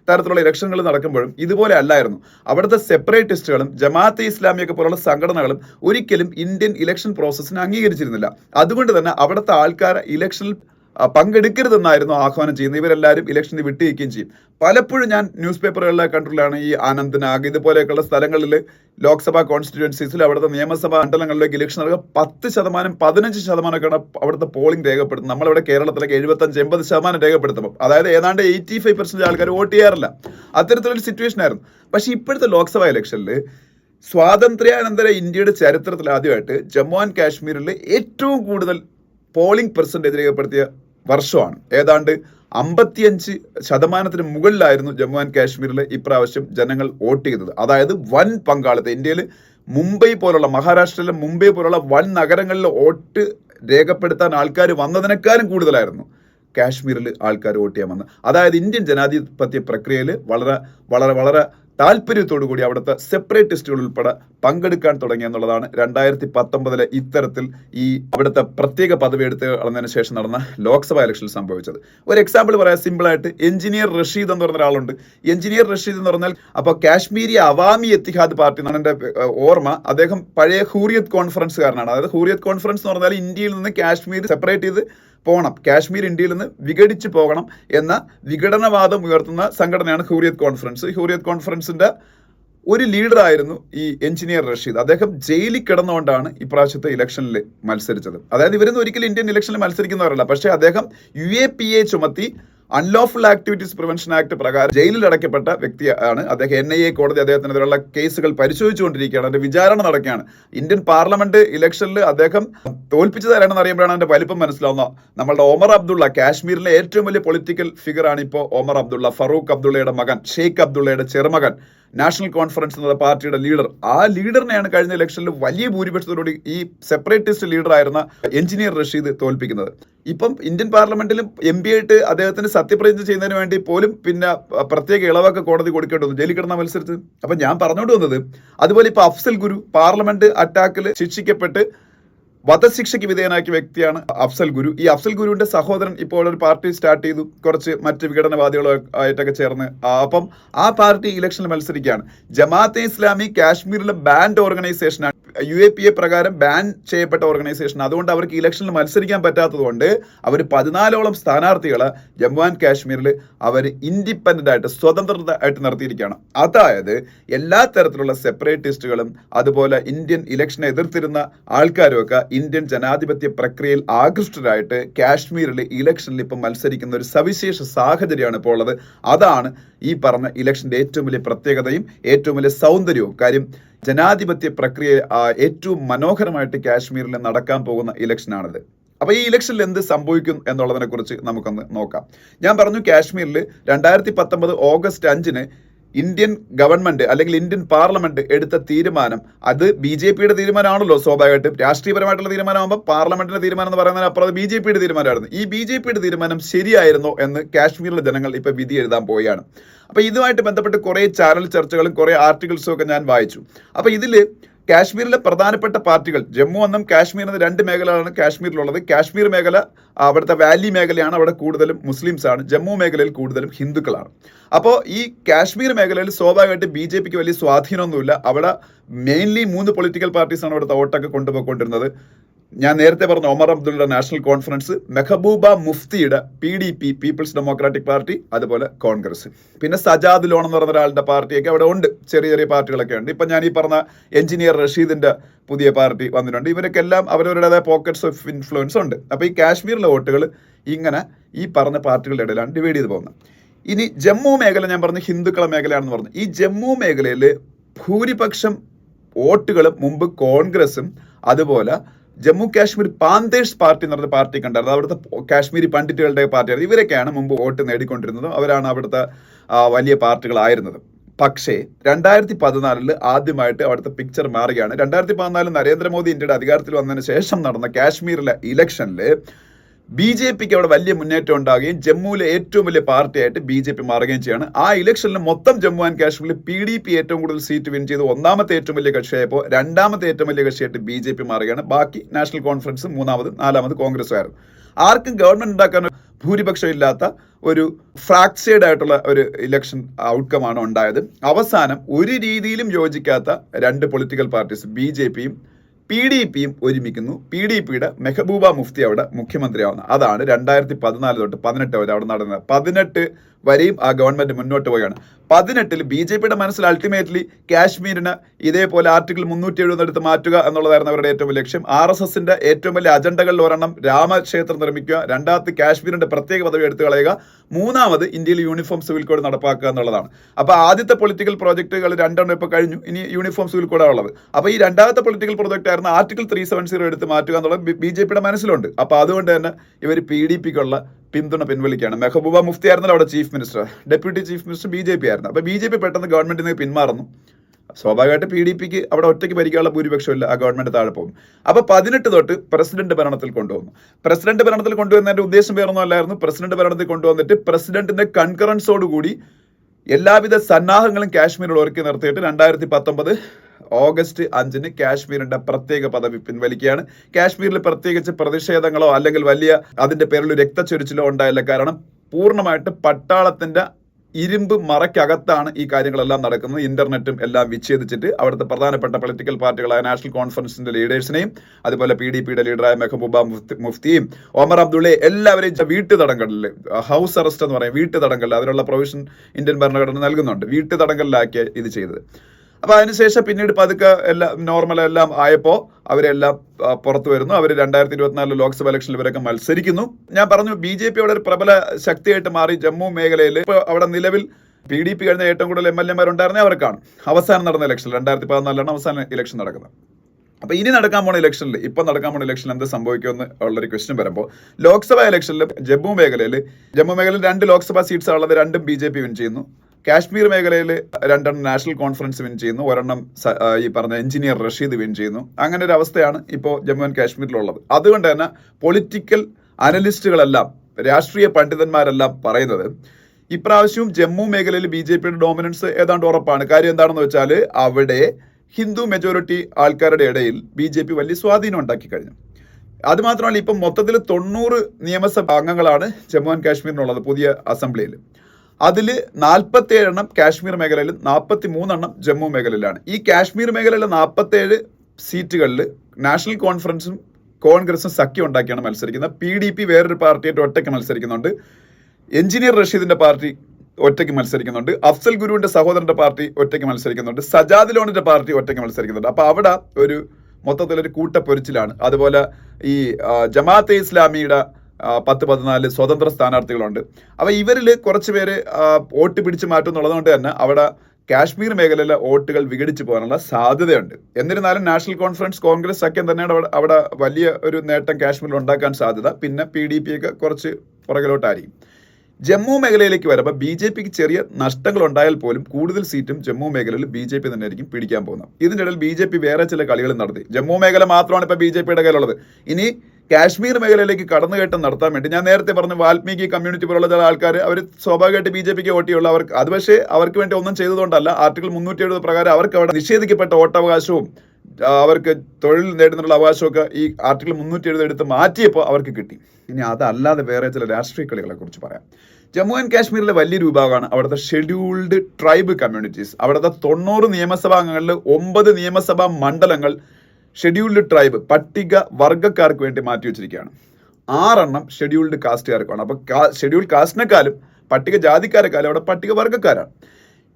തരത്തിലുള്ള ഇലക്ഷനുകൾ നടക്കുമ്പോഴും ഇതുപോലെ അല്ലായിരുന്നു. അവിടുത്തെ സെപ്പറേറ്റിസ്റ്റുകളും ജമാഅത്തെ ഇസ്ലാമിയൊക്കെ പോലുള്ള സംഘടനകളും ഒരിക്കലും ഇന്ത്യൻ ഇലക്ഷൻ പ്രോസസ്സിനെ അംഗീകരിച്ചിരുന്നില്ല. അതുകൊണ്ട് തന്നെ അവിടുത്തെ ആൾക്കാർ ഇലക്ഷനിൽ പങ്കെടുക്കരുതെന്നായിരുന്നു ആഹ്വാനം ചെയ്യുന്നത്. ഇവരെല്ലാവരും ഇലക്ഷനിൽ വിട്ടുകയും ചെയ്യും. പലപ്പോഴും ഞാൻ ന്യൂസ് പേപ്പറുകളിലെ കണ്ടിട്ടുള്ളതാണ് ഈ ആനന്ദ്നാഗ്. ഇതുപോലെയൊക്കെയുള്ള സ്ഥലങ്ങളിൽ ലോക്സഭാ കോൺസ്റ്റിറ്റ്യുവൻസീസിൽ അവിടുത്തെ നിയമസഭാ മണ്ഡലങ്ങളിലേക്ക് ഇലക്ഷൻ നടക്കുക. പത്ത് ശതമാനം പതിനഞ്ച് ശതമാനമൊക്കെയാണ് അവിടുത്തെ പോളിംഗ് രേഖപ്പെടുത്തുന്നത്. നമ്മളിവിടെ കേരളത്തിലേക്ക് എഴുപത്തഞ്ച് എൺപത് ശതമാനം രേഖപ്പെടുത്തുമ്പോൾ. അതായത് ഏതാണ്ട് എയ്റ്റി ഫൈവ് പെർസെന്റ് ആൾക്കാർ വോട്ട് ചെയ്യാറില്ല. അത്തരത്തിലൊരു സിറ്റുവേഷൻ ആയിരുന്നു. പക്ഷേ ഇപ്പോഴത്തെ ലോക്സഭാ ഇലക്ഷനിൽ സ്വാതന്ത്ര്യാനന്തര ഇന്ത്യയുടെ ചരിത്രത്തിൽ ആദ്യമായിട്ട് ജമ്മു ആൻഡ് കാശ്മീരിൽ ഏറ്റവും കൂടുതൽ പോളിംഗ് പെർസെന്റേജ് രേഖപ്പെടുത്തിയ വർഷമാണ്. ഏതാണ്ട് അമ്പത്തിയഞ്ച് ശതമാനത്തിന് മുകളിലായിരുന്നു ജമ്മു ആൻഡ് കാശ്മീരിൽ ഇപ്രാവശ്യം ജനങ്ങൾ വോട്ട് ചെയ്തത്. അതായത് വൻ പങ്കാളിത്തം. ഇന്ത്യയിൽ മുംബൈ പോലുള്ള മഹാരാഷ്ട്രയിലെ മുംബൈ പോലുള്ള വൻ നഗരങ്ങളിൽ വോട്ട് രേഖപ്പെടുത്താൻ ആൾക്കാർ വന്നതിനേക്കാളും കൂടുതലായിരുന്നു കാശ്മീരിൽ ആൾക്കാർ വോട്ട് ചെയ്യാൻ വന്നത്. അതായത് ഇന്ത്യൻ ജനാധിപത്യ പ്രക്രിയയിൽ വളരെ വളരെ വളരെ താല്പര്യത്തോടു കൂടി അവിടുത്തെ സെപ്പറേറ്റിസ്റ്റുകൾ ഉൾപ്പെടെ പങ്കെടുക്കാൻ തുടങ്ങി എന്നുള്ളതാണ് രണ്ടായിരത്തി പത്തൊമ്പതിലെ ഇത്തരത്തിൽ ഈ അവിടുത്തെ പ്രത്യേക പദവി എടുത്ത് കളഞ്ഞതിന് ശേഷം നടന്ന ലോക്സഭാ ഇലക്ഷനിൽ സംഭവിച്ചത്. ഒരു എക്സാമ്പിൾ പറയാം സിമ്പിളായിട്ട് എഞ്ചിനീയർ റഷീദ് എന്ന് പറഞ്ഞ ഒരാളുണ്ട്. എഞ്ചിനീയർ റഷീദ് എന്ന് പറഞ്ഞാൽ അപ്പോൾ കാശ്മീരി അവാമി എത്തിഹാദ് പാർട്ടി എന്നാണ് എന്റെ ഓർമ്മ. അദ്ദേഹം പഴയ ഹൂറിയത്ത് കോൺഫറൻസുകാരനാണ്. അതായത് ഹൂറിയത്ത് കോൺഫറൻസ് എന്ന് പറഞ്ഞാൽ ഇന്ത്യയിൽ നിന്ന് കാശ്മീർ സെപ്പറേറ്റ് ചെയ്ത് പോകണം. കാശ്മീർ ഇന്ത്യയിൽ നിന്ന് വിഘടിച്ച് പോകണം എന്ന വിഘടനവാദം ഉയർത്തുന്ന സംഘടനയാണ് ഹൂറിയത് കോൺഫറൻസ്. ഹൂറിയത് ഹൂറിയത്ത് കോൺഫറൻസിന്റെ ഒരു ലീഡറായിരുന്നു ഈ എഞ്ചിനീയർ റഷീദ്. അദ്ദേഹം ജയിലിൽ കിടന്നുകൊണ്ടാണ് ഇപ്രാവശ്യത്തെ ഇലക്ഷനിൽ മത്സരിച്ചത്. അതായത് ഇവരൊന്നും ഒരിക്കലും ഇന്ത്യൻ ഇലക്ഷനിൽ മത്സരിക്കുന്നവരല്ല. പക്ഷേ അദ്ദേഹം യു എ പി എ ചുമത്തി അൺലോഫുൾ ആക്ടിവിറ്റീസ് പ്രിവെൻഷൻ ആക്ട് പ്രകാരം ജയിലിൽ അടയ്ക്കപ്പെട്ട വ്യക്തിയാണ് അദ്ദേഹം. എൻ ഐ എ കോടതി അദ്ദേഹത്തിനെതിരെയുള്ള കേസുകൾ പരിശോധിച്ചുകൊണ്ടിരിക്കുകയാണ്. അതിന്റെ വിചാരണ നടക്കുകയാണ്. ഇന്ത്യൻ പാർലമെന്റ് ഇലക്ഷനിൽ അദ്ദേഹം തോൽപ്പിച്ചതാരാണെന്ന് അറിയുമ്പോഴാണ് അതിന്റെ വലിപ്പം മനസ്സിലാവുന്നത്. നമ്മളുടെ ഒമർ അബ്ദുള്ള കാശ്മീരിലെ ഏറ്റവും വലിയ പൊളിറ്റിക്കൽ ഫിഗറാണ് ഇപ്പോൾ ഒമർ അബ്ദുള്ള ഫറൂഖ് അബ്ദുള്ളയുടെ മകൻ ഷെയ്ഖ് അബ്ദുള്ളയുടെ ചെറുമകൻ. നാഷണൽ കോൺഫറൻസ് എന്ന പാർട്ടിയുടെ ലീഡർ ആ ലീഡറിനെയാണ് കഴിഞ്ഞ ഇലക്ഷനിൽ വലിയ ഭൂരിപക്ഷത്തോടുകൂടി ഈ സെപ്പറേറ്റിസ്റ്റ് ലീഡറായിരുന്ന എഞ്ചിനീയർ റഷീദ് തോൽപ്പിക്കുന്നത്. ഇപ്പം ഇന്ത്യൻ പാർലമെന്റിലും എം പി ആയിട്ട് അദ്ദേഹത്തിന് സത്യപ്രതിജ്ഞ ചെയ്യുന്നതിന് വേണ്ടി പോലും പിന്നെ പ്രത്യേക ഇളവൊക്കെ കോടതി കൊടുക്കേണ്ടി വന്നു. ജയിലിൽ കിടന്ന മത്സരത്തിൽ. അപ്പൊ ഞാൻ പറഞ്ഞുകൊണ്ട് വന്നത് അതുപോലെ ഇപ്പൊ അഫ്സൽ ഗുരു പാർലമെന്റ് അറ്റാക്കിൽ ശിക്ഷിക്കപ്പെട്ട് വധശിക്ഷയ്ക്ക് വിധേയനാക്കിയ വ്യക്തിയാണ് അഫ്സൽ ഗുരു. ഈ അഫ്സൽ ഗുരുവിന്റെ സഹോദരൻ ഇപ്പോൾ ഒരു പാർട്ടി സ്റ്റാർട്ട് ചെയ്തു. കുറച്ച് മറ്റ് വിഘടനവാദികളുമായിട്ടൊക്കെ ചേർന്ന്. അപ്പം ആ പാർട്ടി ഇലക്ഷനിൽ മത്സരിക്കുകയാണ്. ജമാഅത്തെ ഇസ്ലാമി കാശ്മീരിലെ ബാൻഡ് ഓർഗനൈസേഷനാണ് യു എ പി എ പ്രകാരം ബാൻ ചെയ്യപ്പെട്ട ഓർഗനൈസേഷൻ. അതുകൊണ്ട് അവർക്ക് ഇലക്ഷനിൽ മത്സരിക്കാൻ പറ്റാത്തതുകൊണ്ട് അവർ പതിനാലോളം സ്ഥാനാർത്ഥികളെ ജമ്മു ആൻഡ് കാശ്മീരിൽ അവർ ഇൻഡിപെൻഡന്റ് ആയിട്ട് സ്വതന്ത്രമായിട്ട് നിർത്തിയിരിക്കുകയാണ്. അതായത് എല്ലാ തരത്തിലുള്ള സെപ്പറേറ്റിസ്റ്റുകളും അതുപോലെ ഇന്ത്യൻ ഇലക്ഷനെ എതിർത്തിരുന്ന ആൾക്കാരുമൊക്കെ ഇന്ത്യൻ ജനാധിപത്യ പ്രക്രിയയിൽ ആകൃഷ്ടരായിട്ട് കാശ്മീരിൽ ഇലക്ഷനിൽ ഇപ്പം മത്സരിക്കുന്ന ഒരു സവിശേഷ സാഹചര്യമാണ് ഇപ്പോൾ ഉള്ളത്. അതാണ് ഈ പറഞ്ഞ ഇലക്ഷന്റെ ഏറ്റവും വലിയ പ്രത്യേകതയും ഏറ്റവും വലിയ സൗന്ദര്യവും. കാര്യം ജനാധിപത്യ പ്രക്രിയ ഏറ്റവും മനോഹരമായിട്ട് കാശ്മീരിൽ നടക്കാൻ പോകുന്ന ഇലക്ഷനാണിത്. അപ്പോൾ ഈ ഇലക്ഷനിൽ എന്ത് സംഭവിക്കും എന്നുള്ളതിനെ കുറിച്ച് നമുക്കൊന്ന് നോക്കാം. ഞാൻ പറഞ്ഞു കാശ്മീരിൽ രണ്ടായിരത്തി പത്തൊമ്പത് ഓഗസ്റ്റ് അഞ്ചിന് ഇന്ത്യൻ ഗവൺമെന്റ് അല്ലെങ്കിൽ ഇന്ത്യൻ പാർലമെന്റ് എടുത്ത തീരുമാനം അത് ബി ജെ പിയുടെ തീരുമാനമാണല്ലോ സ്വാഭാവികമായിട്ടും. രാഷ്ട്രീയപരമായിട്ടുള്ള തീരുമാനമാകുമ്പോൾ പാർലമെന്റിന്റെ തീരുമാനം എന്ന് പറയുന്നതിന് അപ്പുറം ബി ജെ പിയുടെ തീരുമാനമായിരുന്നു. ഈ ബി ജെ പിയുടെ തീരുമാനം ശരിയായിരുന്നോ എന്ന് കാശ്മീരിലെ ജനങ്ങൾ ഇപ്പോൾ വിധി എഴുതാൻ പോവുകയാണ്. അപ്പൊ ഇതുമായിട്ട് ബന്ധപ്പെട്ട് കുറേ ചാനൽ ചർച്ചകളും കുറേ ആർട്ടിക്കിൾസും ഒക്കെ ഞാൻ വായിച്ചു. അപ്പോൾ ഇതിൽ കാശ്മീരിലെ പ്രധാനപ്പെട്ട പാർട്ടികൾ ജമ്മു എന്നും കാശ്മീർ എന്ന രണ്ട് മേഖലകളാണ് കാശ്മീരിലുള്ളത്. കാശ്മീർ മേഖല അവിടുത്തെ വാലി മേഖലയാണ് അവിടെ കൂടുതലും മുസ്ലിംസ് ആണ് ജമ്മു മേഖലയിൽ കൂടുതലും ഹിന്ദുക്കളാണ്. അപ്പോൾ ഈ കാശ്മീർ മേഖലയിൽ സ്വാഭാവികമായിട്ട് ബി ജെ പിക്ക് വലിയ സ്വാധീനമൊന്നുമില്ല. അവിടെ മെയിൻലി മൂന്ന് പൊളിറ്റിക്കൽ പാർട്ടീസാണ് അവിടുത്തെ വോട്ടൊക്കെ കൊണ്ടുപോയിക്കൊണ്ടിരുന്നത്. ഞാൻ നേരത്തെ പറഞ്ഞ Omar Abdullah national conference Mehbooba മുഫ്തിയുടെ P D P peoples democratic party അതുപോലെ കോൺഗ്രസ്. പിന്നെ സജാദ് ലോൺ എന്ന് പറഞ്ഞ ഒരാളുടെ പാർട്ടിയൊക്കെ അവിടെ ഉണ്ട്. ചെറിയ ചെറിയ പാർട്ടികളൊക്കെ ഉണ്ട്. ഇപ്പം ഞാൻ ഈ പറഞ്ഞ എഞ്ചിനീയർ റഷീദിന്റെ പുതിയ പാർട്ടി വന്നിട്ടുണ്ട്. ഇവരൊക്കെ എല്ലാം അവരവരുടേതായ പോക്കറ്റ്സ് ഓഫ് ഇൻഫ്ലുവൻസ് ഉണ്ട്. അപ്പോൾ ഈ കാശ്മീരിലെ വോട്ടുകൾ ഇങ്ങനെ ഈ പറഞ്ഞ പാർട്ടികളുടെ ഇടയിലാണ് ഡിവൈഡ് ചെയ്ത് പോകുന്നത്. ഇനി ജമ്മു മേഖല ഞാൻ പറഞ്ഞ ഹിന്ദുക്കള മേഖലയാണെന്ന് പറഞ്ഞു. ഈ ജമ്മു മേഖലയിൽ ഭൂരിപക്ഷം വോട്ടുകളും മുമ്പ് കോൺഗ്രസും അതുപോലെ ജമ്മു കാശ്മീർ പാന്തേഴ്സ് പാർട്ടി എന്ന് പറഞ്ഞ പാർട്ടി കണ്ടായിരുന്നു അവിടുത്തെ കാശ്മീരി പണ്ഡിറ്റുകളുടെ പാർട്ടിയായിരുന്നു. ഇവരൊക്കെയാണ് മുമ്പ് വോട്ട് നേടിക്കൊണ്ടിരുന്നത് അവരാണ് അവിടുത്തെ വലിയ പാർട്ടികളായിരുന്നത്. പക്ഷേ രണ്ടായിരത്തി പതിനാലിൽ ആദ്യമായിട്ട് അവിടുത്തെ പിക്ചർ മാറുകയാണ്. രണ്ടായിരത്തി പതിനാലിൽ നരേന്ദ്രമോദി ഇന്ത്യയുടെ അധികാരത്തിൽ വന്നതിന് ശേഷം നടന്ന കാശ്മീരിലെ ഇലക്ഷനിൽ ബി ജെ പിക്ക് അവിടെ വലിയ മുന്നേറ്റം ഉണ്ടാകുകയും ജമ്മുവിലെ ഏറ്റവും വലിയ പാർട്ടിയായിട്ട് ബി ജെ പി മാറുകയും ചെയ്യാണ്. ആ ഇലക്ഷനിൽ മൊത്തം ജമ്മു ആൻഡ് കാശ്മീരിൽ പി ഡി പി ഏറ്റവും കൂടുതൽ സീറ്റ് വിൻ ചെയ്ത്. ഒന്നാമത്തെ ഏറ്റവും വലിയ കക്ഷിയായപ്പോൾ രണ്ടാമത്തെ ഏറ്റവും വലിയ കക്ഷിയായിട്ട് ബി ജെ പി മാറുകയാണ്. ബാക്കി നാഷണൽ കോൺഫറൻസ് മൂന്നാമത് നാലാമത് കോൺഗ്രസ് ആയിരുന്നു ആർക്കും ഗവൺമെന്റ് ഉണ്ടാക്കാൻ ഭൂരിപക്ഷം ഇല്ലാത്ത ഒരു ഫ്രാക്ചേർഡ് ആയിട്ടുള്ള ഒരു ഇലക്ഷൻ ഔട്ട്കം ആണ് ഉണ്ടായത്. അവസാനം ഒരു രീതിയിലും യോജിക്കാത്ത രണ്ട് പൊളിറ്റിക്കൽ പാർട്ടീസ് ബി ജെ പിയും പി ഡി പിയും ഒരുമിക്കുന്നു. പി ഡി പിയുടെ മെഹബൂബ മുഫ്തി അവിടെ മുഖ്യമന്ത്രിയാവുന്നത് അതാണ് രണ്ടായിരത്തി പതിനാല് തൊട്ട് പതിനെട്ട് വരെ അവിടെ നടന്നത്. പതിനെട്ട് വരെയും ആ ഗവൺമെന്റ് മുന്നോട്ട് പോവുകയാണ്. പതിനെട്ടിൽ ബി ജെ പിയുടെ മനസ്സിൽ അൾട്ടിമേറ്റ്ലി കാശ്മീരിന് ഇതേപോലെ ആർട്ടിക്കിൾ മുന്നൂറ്റി എഴുപത് എടുത്ത് മാറ്റുക എന്നുള്ളതായിരുന്നു അവരുടെ ഏറ്റവും വലിയ ലക്ഷ്യം. ആർ എസ് എസിന്റെ ഏറ്റവും വലിയ അജണ്ടകളിൽ ഒരെണ്ണം രാമക്ഷേത്രം നിർമ്മിക്കുക രണ്ടാമത് കാശ്മീരിന്റെ പ്രത്യേക പദവി എടുത്തു കളയുക മൂന്നാമത് ഇന്ത്യയിൽ യൂണിഫോം സിവിൽ കോഡ് നടപ്പാക്കുക എന്നുള്ളതാണ്. അപ്പോൾ ആദ്യത്തെ പൊളിറ്റിക്കൽ പ്രോജക്റ്റുകൾ രണ്ടെണ്ണം ഇപ്പോൾ കഴിഞ്ഞു. ഇനി യൂണിഫോം സിവിൽ കോഡാണ് ഉള്ളത് അപ്പൊ ഈ രണ്ടാമത്തെ പൊളിറ്റിക്കൽ പ്രോജക്റ്റ് ഉണ്ടായിരുന്ന ആർട്ടിക്കിൾ ത്രീ സെവൻ സീറോ എടുത്ത് മാറ്റുക എന്നുള്ള ബി ജെ പിയുടെ മനസ്സിലുണ്ട്. അപ്പൊ അതുകൊണ്ട് തന്നെ ഇവർ പി ഡി പിക്കുള്ള പിന്തുണ പിൻവലിക്കുകയാണ്. മെഹബൂബ മുഫ്തി ആയിരുന്നല്ലോ അവിടെ chief minister deputy chief minister B J P ആയിരുന്നു. അപ്പൊ ബി ജെ പി പെട്ടെന്ന് ഗവൺമെന്റിൽ നിന്ന് പിന്മാറുന്നു. സ്വാഭാവികമായിട്ട് പി ഡി പിക്ക് അവിടെ ഒറ്റയ്ക്ക് ഭരിക്കാനുള്ള ഭൂരിപക്ഷം ഇല്ല ആ ഗവൺമെന്റ് താഴെ പോകും അപ്പൊ പതിനെട്ട് തൊട്ട് പ്രസിഡന്റ് ഭരണത്തിൽ കൊണ്ടുവന്നു. പ്രസിഡന്റ് ഭരണത്തിൽ കൊണ്ടുവന്നതിന്റെ ഉദ്ദേശം വേറൊന്നും അല്ലായിരുന്നു. പ്രസിഡന്റ് ഭരണത്തിൽ കൊണ്ടുവന്നിട്ട് പ്രസിഡന്റിന്റെ കൺകറൻസോടുകൂടി എല്ലാവിധ സന്നാഹങ്ങളും കാശ്മീരിൽ ഒരുക്കി നിർത്തിയിട്ട് രണ്ടായിരത്തി പത്തൊമ്പത് ഓഗസ്റ്റ് അഞ്ചിന് കാശ്മീരിന്റെ പ്രത്യേക പദവി പിൻവലിക്കുകയാണ്. കാശ്മീരിൽ പ്രത്യേകിച്ച് പ്രതിഷേധങ്ങളോ അല്ലെങ്കിൽ വലിയ അതിന്റെ പേരിൽ രക്തച്ചൊരിച്ചിലോ ഉണ്ടായില്ല. കാരണം പൂർണമായിട്ട് പട്ടാളത്തിന്റെ ഇരുമ്പ് മറയ്ക്കകത്താണ് ഈ കാര്യങ്ങളെല്ലാം നടക്കുന്നത്. ഇന്റർനെറ്റും എല്ലാം വിച്ഛേദിച്ചിട്ട് അവിടുത്തെ പ്രധാനപ്പെട്ട പൊളിറ്റിക്കൽ പാർട്ടികളായ നാഷണൽ കോൺഫറൻസിന്റെ ലീഡേഴ്സിനെയും അതുപോലെ പി ഡി പിയുടെ ലീഡറായ മെഹബൂബ മുഫ്തി മുഫ്തിയും ഒമർ അബ്ദുള്ളയെ എല്ലാവരെയും വീട്ടുതടങ്കലിൽ ഹൗസ് അറസ്റ്റ് എന്ന് പറയും. വീട്ടുതടങ്കലിൽ അതിനുള്ള പ്രൊവിഷൻ ഇന്ത്യൻ ഭരണഘടന നൽകുന്നുണ്ട്. വീട്ടുതടങ്കലിലാക്കിയ ഇത് ചെയ്തത്. അപ്പൊ അതിനുശേഷം പിന്നീട് പതുക്കെ എല്ലാം നോർമൽ എല്ലാം ആയപ്പോൾ അവരെല്ലാം പുറത്തു വരുന്നു. അവർ രണ്ടായിരത്തി ഇരുപത്തിനാലിൽ ലോക്സഭ ഇലക്ഷനിൽ ഇവരൊക്കെ മത്സരിക്കുന്നു. ഞാൻ പറഞ്ഞു ബി ജെ പി അവിടെ ഒരു പ്രബല ശക്തിയായിട്ട് മാറി ജമ്മു മേഖലയിൽ ഇപ്പോൾ അവിടെ നിലവിൽ പി ഡി പി കഴിഞ്ഞ ഏറ്റവും കൂടുതൽ എം എൽ എമാരുണ്ടായിരുന്നേ അവർക്കാണ് അവസാനം നടന്ന ഇലക്ഷൻ രണ്ടായിരത്തി പതിനാലിലാണ് അവസാന ഇലക്ഷൻ നടക്കുന്നത്. അപ്പൊ ഇനി നടക്കാൻ പോണ ഇലക്ഷനിൽ ഇപ്പൊ നടക്കാൻ പോണ ഇലക്ഷനിൽ എന്ത് സംഭവിക്കുമെന്ന് ഉള്ളൊരു ക്വസ്റ്റ്യൻ വരുമ്പോൾ ലോക്സഭാ ഇലക്ഷനിൽ ജമ്മു മേഖലയിൽ ജമ്മു മേഖലയിൽ രണ്ട് ലോക്സഭാ സീറ്റ്സ് ഉള്ളത് രണ്ടും ബി ജെ പി വിൻ ചെയ്യുന്നു. കാശ്മീർ മേഖലയിൽ രണ്ടെണ്ണം നാഷണൽ കോൺഫറൻസ് വിൻ ചെയ്യുന്നു ഒരെണ്ണം ഈ പറഞ്ഞ എഞ്ചിനീയർ റഷീദ് വിൻ ചെയ്യുന്നു. അങ്ങനെ ഒരു അവസ്ഥയാണ് ഇപ്പോൾ ജമ്മു ആൻഡ് കാശ്മീരിലുള്ളത്. അതുകൊണ്ട് തന്നെ പൊളിറ്റിക്കൽ അനലിസ്റ്റുകളെല്ലാം രാഷ്ട്രീയ പണ്ഡിതന്മാരെല്ലാം പറയുന്നത് ഇപ്രാവശ്യവും ജമ്മു മേഖലയിൽ ബി ജെ പിയുടെ ഡോമിനൻസ് ഏതാണ്ട് ഉറപ്പാണ്. കാര്യം എന്താണെന്ന് വെച്ചാൽ അവിടെ ഹിന്ദു മെജോറിറ്റി ആൾക്കാരുടെ ഇടയിൽ ബി ജെ പി വലിയ സ്വാധീനം ഉണ്ടാക്കി കഴിഞ്ഞു. അതുമാത്രമല്ല ഇപ്പം മൊത്തത്തിൽ തൊണ്ണൂറ് നിയമസഭാ അംഗങ്ങളാണ് ജമ്മു ആൻഡ് കാശ്മീരിനുള്ളത് പുതിയ അസംബ്ലിയിൽ അതിൽ നാൽപ്പത്തി എണ്ണം കാശ്മീർ മേഖലയിലും നാൽപ്പത്തി മൂന്നെണ്ണം ജമ്മു മേഖലയിലാണ്. ഈ കാശ്മീർ മേഖലയിലെ നാൽപ്പത്തേഴ് സീറ്റുകളിൽ നാഷണൽ കോൺഫറൻസും കോൺഗ്രസും സഖ്യം ഉണ്ടാക്കിയാണ് മത്സരിക്കുന്നത്. പി ഡി പി വേറൊരു പാർട്ടിയായിട്ട് ഒറ്റയ്ക്ക് മത്സരിക്കുന്നുണ്ട്. എഞ്ചിനീയർ റഷീദിന്റെ പാർട്ടി ഒറ്റയ്ക്ക് മത്സരിക്കുന്നുണ്ട്. അഫ്സൽ ഗുരുവിന്റെ സഹോദരന്റെ പാർട്ടി ഒറ്റയ്ക്ക് മത്സരിക്കുന്നുണ്ട്. സജാദ് ലോണിന്റെ പാർട്ടി ഒറ്റയ്ക്ക് മത്സരിക്കുന്നുണ്ട്. അപ്പൊ അവിടെ ഒരു മൊത്തത്തിലൊരു കൂട്ടപ്പൊരിച്ചിലാണ്. അതുപോലെ ഈ ജമാഅത്തെ ഇസ്ലാമിയുടെ പത്ത് പതിനാല് സ്വതന്ത്ര സ്ഥാനാർത്ഥികളുണ്ട്. അപ്പോൾ ഇവരിൽ കുറച്ച് പേര് വോട്ട് പിടിച്ചു മാറ്റും എന്നുള്ളതുകൊണ്ട് തന്നെ അവിടെ കാശ്മീർ മേഖലയിലെ വോട്ടുകൾ വിഘടിച്ചു പോകാനുള്ള സാധ്യതയുണ്ട്. എന്നിരുന്നാലും നാഷണൽ കോൺഫറൻസ് കോൺഗ്രസ് സഖ്യം തന്നെയാണ് അവിടെ അവിടെ വലിയ ഒരു നേട്ടം കാശ്മീരിൽ ഉണ്ടാക്കാൻ സാധ്യത. പിന്നെ പി ഡി പി ഒക്കെ കുറച്ച് പുറകിലോട്ടായിരിക്കും. ജമ്മു മേഖലയിലേക്ക് വരുമ്പോൾ ബി ജെ പിക്ക് ചെറിയ നഷ്ടങ്ങൾ ഉണ്ടായാൽ പോലും കൂടുതൽ സീറ്റും ജമ്മു മേഖലയിൽ ബി ജെ പി തന്നെയായിരിക്കും പിടിക്കാൻ പോകുന്നത്. ഇതിനിടയിൽ ബി ജെ പി വേറെ ചില കളികൾ നടത്തി. ജമ്മു മേഖല മാത്രമാണ് ഇപ്പോൾ ബി ജെ പിയുടെ കയ്യിലുള്ളത്. ഇനി കാശ്മീർ മേഖലയിലേക്ക് കടന്നുകയറ്റം നടത്താൻ വേണ്ടി. ഞാൻ നേരത്തെ പറഞ്ഞു വാൽമീകി കമ്മ്യൂണിറ്റി പോലുള്ള ചില ആൾക്കാർ അവർ സ്വാഭാവികമായിട്ട് ബി ജെ പിക്ക് വോട്ട് ചെയ്യുള്ളൂ. അവർക്ക് അത് പക്ഷേ അവർക്ക് വേണ്ടി ഒന്നും ചെയ്തതുകൊണ്ടല്ല. ആർട്ടിക്കിൾ മുന്നൂറ്റി എഴുപത് പ്രകാരം അവർക്ക് അവിടെ നിഷേധിക്കപ്പെട്ട വോട്ടവകാശവും അവർക്ക് തൊഴിൽ നേടുന്നുള്ള അവകാശമൊക്കെ ഈ ആർട്ടിക്കിൾ മുന്നൂറ്റി എഴുപത് എടുത്ത് മാറ്റിയപ്പോൾ അവർക്ക് കിട്ടി. ഇനി അതല്ലാതെ വേറെ ചില രാഷ്ട്രീയ കളികളെ കുറിച്ച് പറയാം. ജമ്മു ആൻഡ് കാശ്മീരിലെ വലിയൊരു വിഭാഗമാണ് അവിടുത്തെ ഷെഡ്യൂൾഡ് ട്രൈബ് കമ്മ്യൂണിറ്റീസ് അവിടുത്തെ തൊണ്ണൂറ് നിയമസഭാ അംഗങ്ങളിൽ ഒമ്പത് നിയമസഭാ മണ്ഡലങ്ങൾ ഷെഡ്യൂൾഡ് ട്രൈബ് പട്ടിക വർഗക്കാർക്ക് വേണ്ടി മാറ്റി വെച്ചിരിക്കുകയാണ്. ആറെണ്ണം ഷെഡ്യൂൾഡ് കാസ്റ്റുകാർക്കാണ്. അപ്പോൾ ഷെഡ്യൂൾഡ് കാസ്റ്റിനെക്കാളും പട്ടിക ജാതിക്കാരെക്കാലും അവിടെ പട്ടിക വർഗക്കാരാണ്.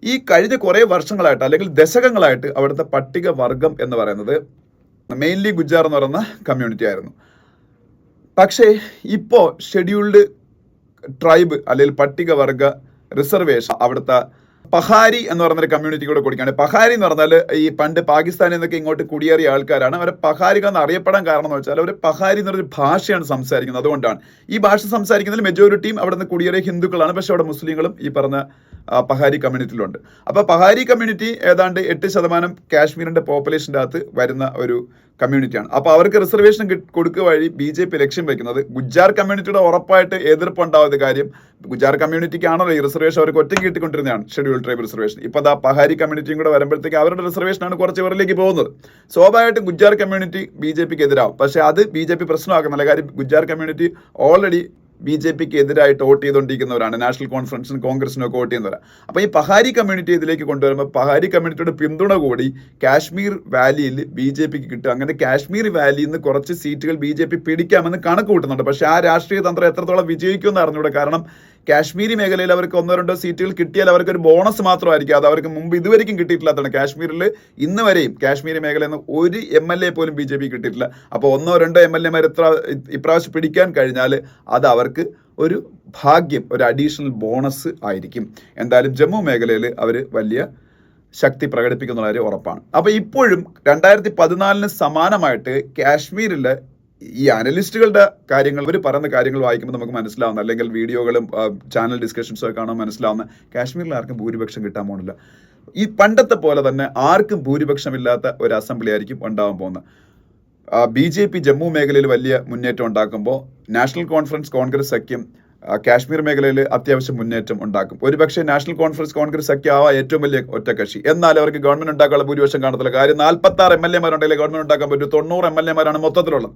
ഈ കഴിഞ്ഞ കുറേ വർഷങ്ങളായിട്ട് അല്ലെങ്കിൽ ദശകങ്ങളായിട്ട് അവിടുത്തെ പട്ടിക വർഗം എന്ന് പറയുന്നത് മെയിൻലി ഗുജാർ എന്ന് പറയുന്ന കമ്മ്യൂണിറ്റി ആയിരുന്നു. പക്ഷേ ഇപ്പോൾ ഷെഡ്യൂൾഡ് ട്രൈബ് അല്ലെങ്കിൽ പട്ടികവർഗ റിസർവേഷൻ അവിടുത്തെ പഹാരി എന്ന് പറഞ്ഞൊരു കമ്മ്യൂണിറ്റി കൂടെ കൊടുക്കുകയാണ്. പഹാരി എന്ന് പറഞ്ഞാൽ ഈ പണ്ട് പാകിസ്ഥാനിൽ നിന്നൊക്കെ ഇങ്ങോട്ട് കുടിയേറിയ ആൾക്കാരാണ്. അവരെ പഹാരിക എന്ന് അറിയപ്പെടാൻ കാരണം എന്ന് വെച്ചാൽ അവർ പഹാരി എന്നൊരു ഭാഷയാണ് സംസാരിക്കുന്നത്. അതുകൊണ്ടാണ്. ഈ ഭാഷ സംസാരിക്കുന്നതിൽ മെജോറിറ്റിയും അവിടെ നിന്ന് കുടിയേറിയ ഹിന്ദുക്കളാണ്. പക്ഷെ അവിടെ മുസ്ലിങ്ങളും ഈ പറഞ്ഞ പഹാരി കമ്മ്യൂണിറ്റിയിലുണ്ട്. അപ്പോൾ പഹാരി കമ്മ്യൂണിറ്റി ഏതാണ്ട് എട്ട് ശതമാനം കാശ്മീരിന്റെ പോപ്പുലേഷന്റെ അകത്ത് വരുന്ന ഒരു കമ്മ്യൂണിറ്റിയാണ്. അപ്പോൾ അവർക്ക് റിസർവേഷൻ കൊടുക്കുക വഴി ബി ജെ പി ലക്ഷ്യം വെക്കുന്നത് ഗുജാർ കമ്മ്യൂണിറ്റിയുടെ ഉറപ്പായിട്ട് എതിർപ്പുണ്ടാവുന്ന കാര്യം ഗുജാർ കമ്മ്യൂണിറ്റിക്കാണല്ലോ ഈ റിസർവേഷൻ അവർക്ക് ഒറ്റയ്ക്ക് കിട്ടിക്കൊണ്ടിരുന്നതാണ് ഷെഡ്യൂൾ ട്രൈബ് റിസർവേഷൻ. ഇപ്പോൾ ദാ പഹാരി കമ്മ്യൂണിറ്റിയും കൂടെ വരുമ്പോഴത്തേക്ക് അവരുടെ റിസർവേഷനാണ് കുറച്ച് ഇവരിലേക്ക് പോകുന്നത്. സ്വാഭാവികമായിട്ടും ഗുജാർ കമ്മ്യൂണിറ്റി ബി ജെ പിക്ക് എതിരാവും. പക്ഷേ അത് ബി ജെ പി പ്രശ്നമാക്കുന്നില്ല. കാര്യം Gujjar community already B J പിക്ക് എതിരായിട്ട് വോട്ട് ചെയ്തുകൊണ്ടിരിക്കുന്നവരാണ് നാഷണൽ കോൺഫറൻസിനും കോൺഗ്രസിനും ഒക്കെ വോട്ട് ചെയ്യുന്നവരാണ് അപ്പോൾ ഈ പഹാരി കമ്മ്യൂണിറ്റി ഇതിലേക്ക് കൊണ്ടുവരുമ്പോൾ പഹാരി കമ്മ്യൂണിറ്റിയുടെ പിന്തുണ കൂടി കാശ്മീർ വാലിയിൽ ബി ജെ പിക്ക് കിട്ടും. അങ്ങനെ കാശ്മീർ വാലിയിൽ നിന്ന് കുറച്ച് സീറ്റുകൾ ബി ജെ പി പിടിക്കാമെന്ന് കണക്ക് കൂട്ടുന്നുണ്ട്. പക്ഷേ ആ രാഷ്ട്രീയ തന്ത്രം എത്രത്തോളം വിജയിക്കുമെന്ന് അറിഞ്ഞൂടെ കാരണം കാശ്മീരി മേഖലയിൽ അവർക്ക് ഒന്നോ രണ്ടോ സീറ്റുകൾ കിട്ടിയാൽ അവർക്ക് ഒരു ബോണസ് മാത്രമായിരിക്കും. അത് അവർക്ക് മുമ്പ് ഇതുവരെയും കിട്ടിയിട്ടില്ലാത്തതാണ്. കാശ്മീരിൽ ഇന്ന് വരെയും കാശ്മീരി മേഖലയിൽ നിന്ന് ഒരു എം എൽ എ പോലും ബി ജെ പി കിട്ടിയിട്ടില്ല. അപ്പോൾ ഒന്നോ രണ്ടോ എം എൽ എമാർ എത്ര ഇപ്രാവശ്യം പിടിക്കാൻ കഴിഞ്ഞാൽ അത് അവർക്ക് ഒരു ഭാഗ്യം ഒരു അഡീഷണൽ ബോണസ് ആയിരിക്കും. എന്തായാലും ജമ്മു മേഖലയിൽ അവർ വലിയ ശക്തി പ്രകടിപ്പിക്കുന്ന കാര്യം ഉറപ്പാണ്. അപ്പോൾ ഇപ്പോഴും രണ്ടായിരത്തി പതിനാലിന് സമാനമായിട്ട് കാശ്മീരിലെ ഈ അനലിസ്റ്റുകളുടെ കാര്യങ്ങൾ അവർ പറയുന്ന കാര്യങ്ങൾ വായിക്കുമ്പോൾ നമുക്ക് മനസ്സിലാവുന്ന അല്ലെങ്കിൽ വീഡിയോകളും ചാനൽ ഡിസ്കഷൻസും ഒക്കെ കാണാൻ മനസ്സിലാവുന്ന കാശ്മീരിൽ ആർക്കും ഭൂരിപക്ഷം കിട്ടാൻ പോകുന്നില്ല. ഈ പണ്ടത്തെ പോലെ തന്നെ ആർക്കും ഭൂരിപക്ഷമില്ലാത്ത ഒരു അസംബ്ലി ആയിരിക്കും ഉണ്ടാവാൻ പോകുന്നത്. ബി ജെ പി ജമ്മു മേഖലയിൽ വലിയ മുന്നേറ്റം ഉണ്ടാക്കുമ്പോൾ നാഷണൽ കോൺഫറൻസ് കോൺഗ്രസ് സഖ്യം കാശ്മീർ മേഖലയിൽ അത്യാവശ്യം മുന്നേറ്റം ഉണ്ടാക്കും. ഒരുപക്ഷെ നാഷണൽ കോൺഫറൻസ് കോൺഗ്രസ് സഖ്യം ആവാം ഏറ്റവും വലിയ ഒറ്റക്കക്ഷി എന്നാൽ അവർക്ക് ഗവൺമെന്റ് ഉണ്ടാക്കാനുള്ള ഭൂരിപക്ഷം കാണത്തില്ല. കാര്യം നാൽപ്പത്തി ആറ് എം എൽ എമാരുണ്ടെങ്കിൽ ഗവൺമെന്റ് ഉണ്ടാക്കാൻ പറ്റും. തൊണ്ണൂറ് എം എൽ എമാരാണ് മൊത്തത്തിലുള്ളത്.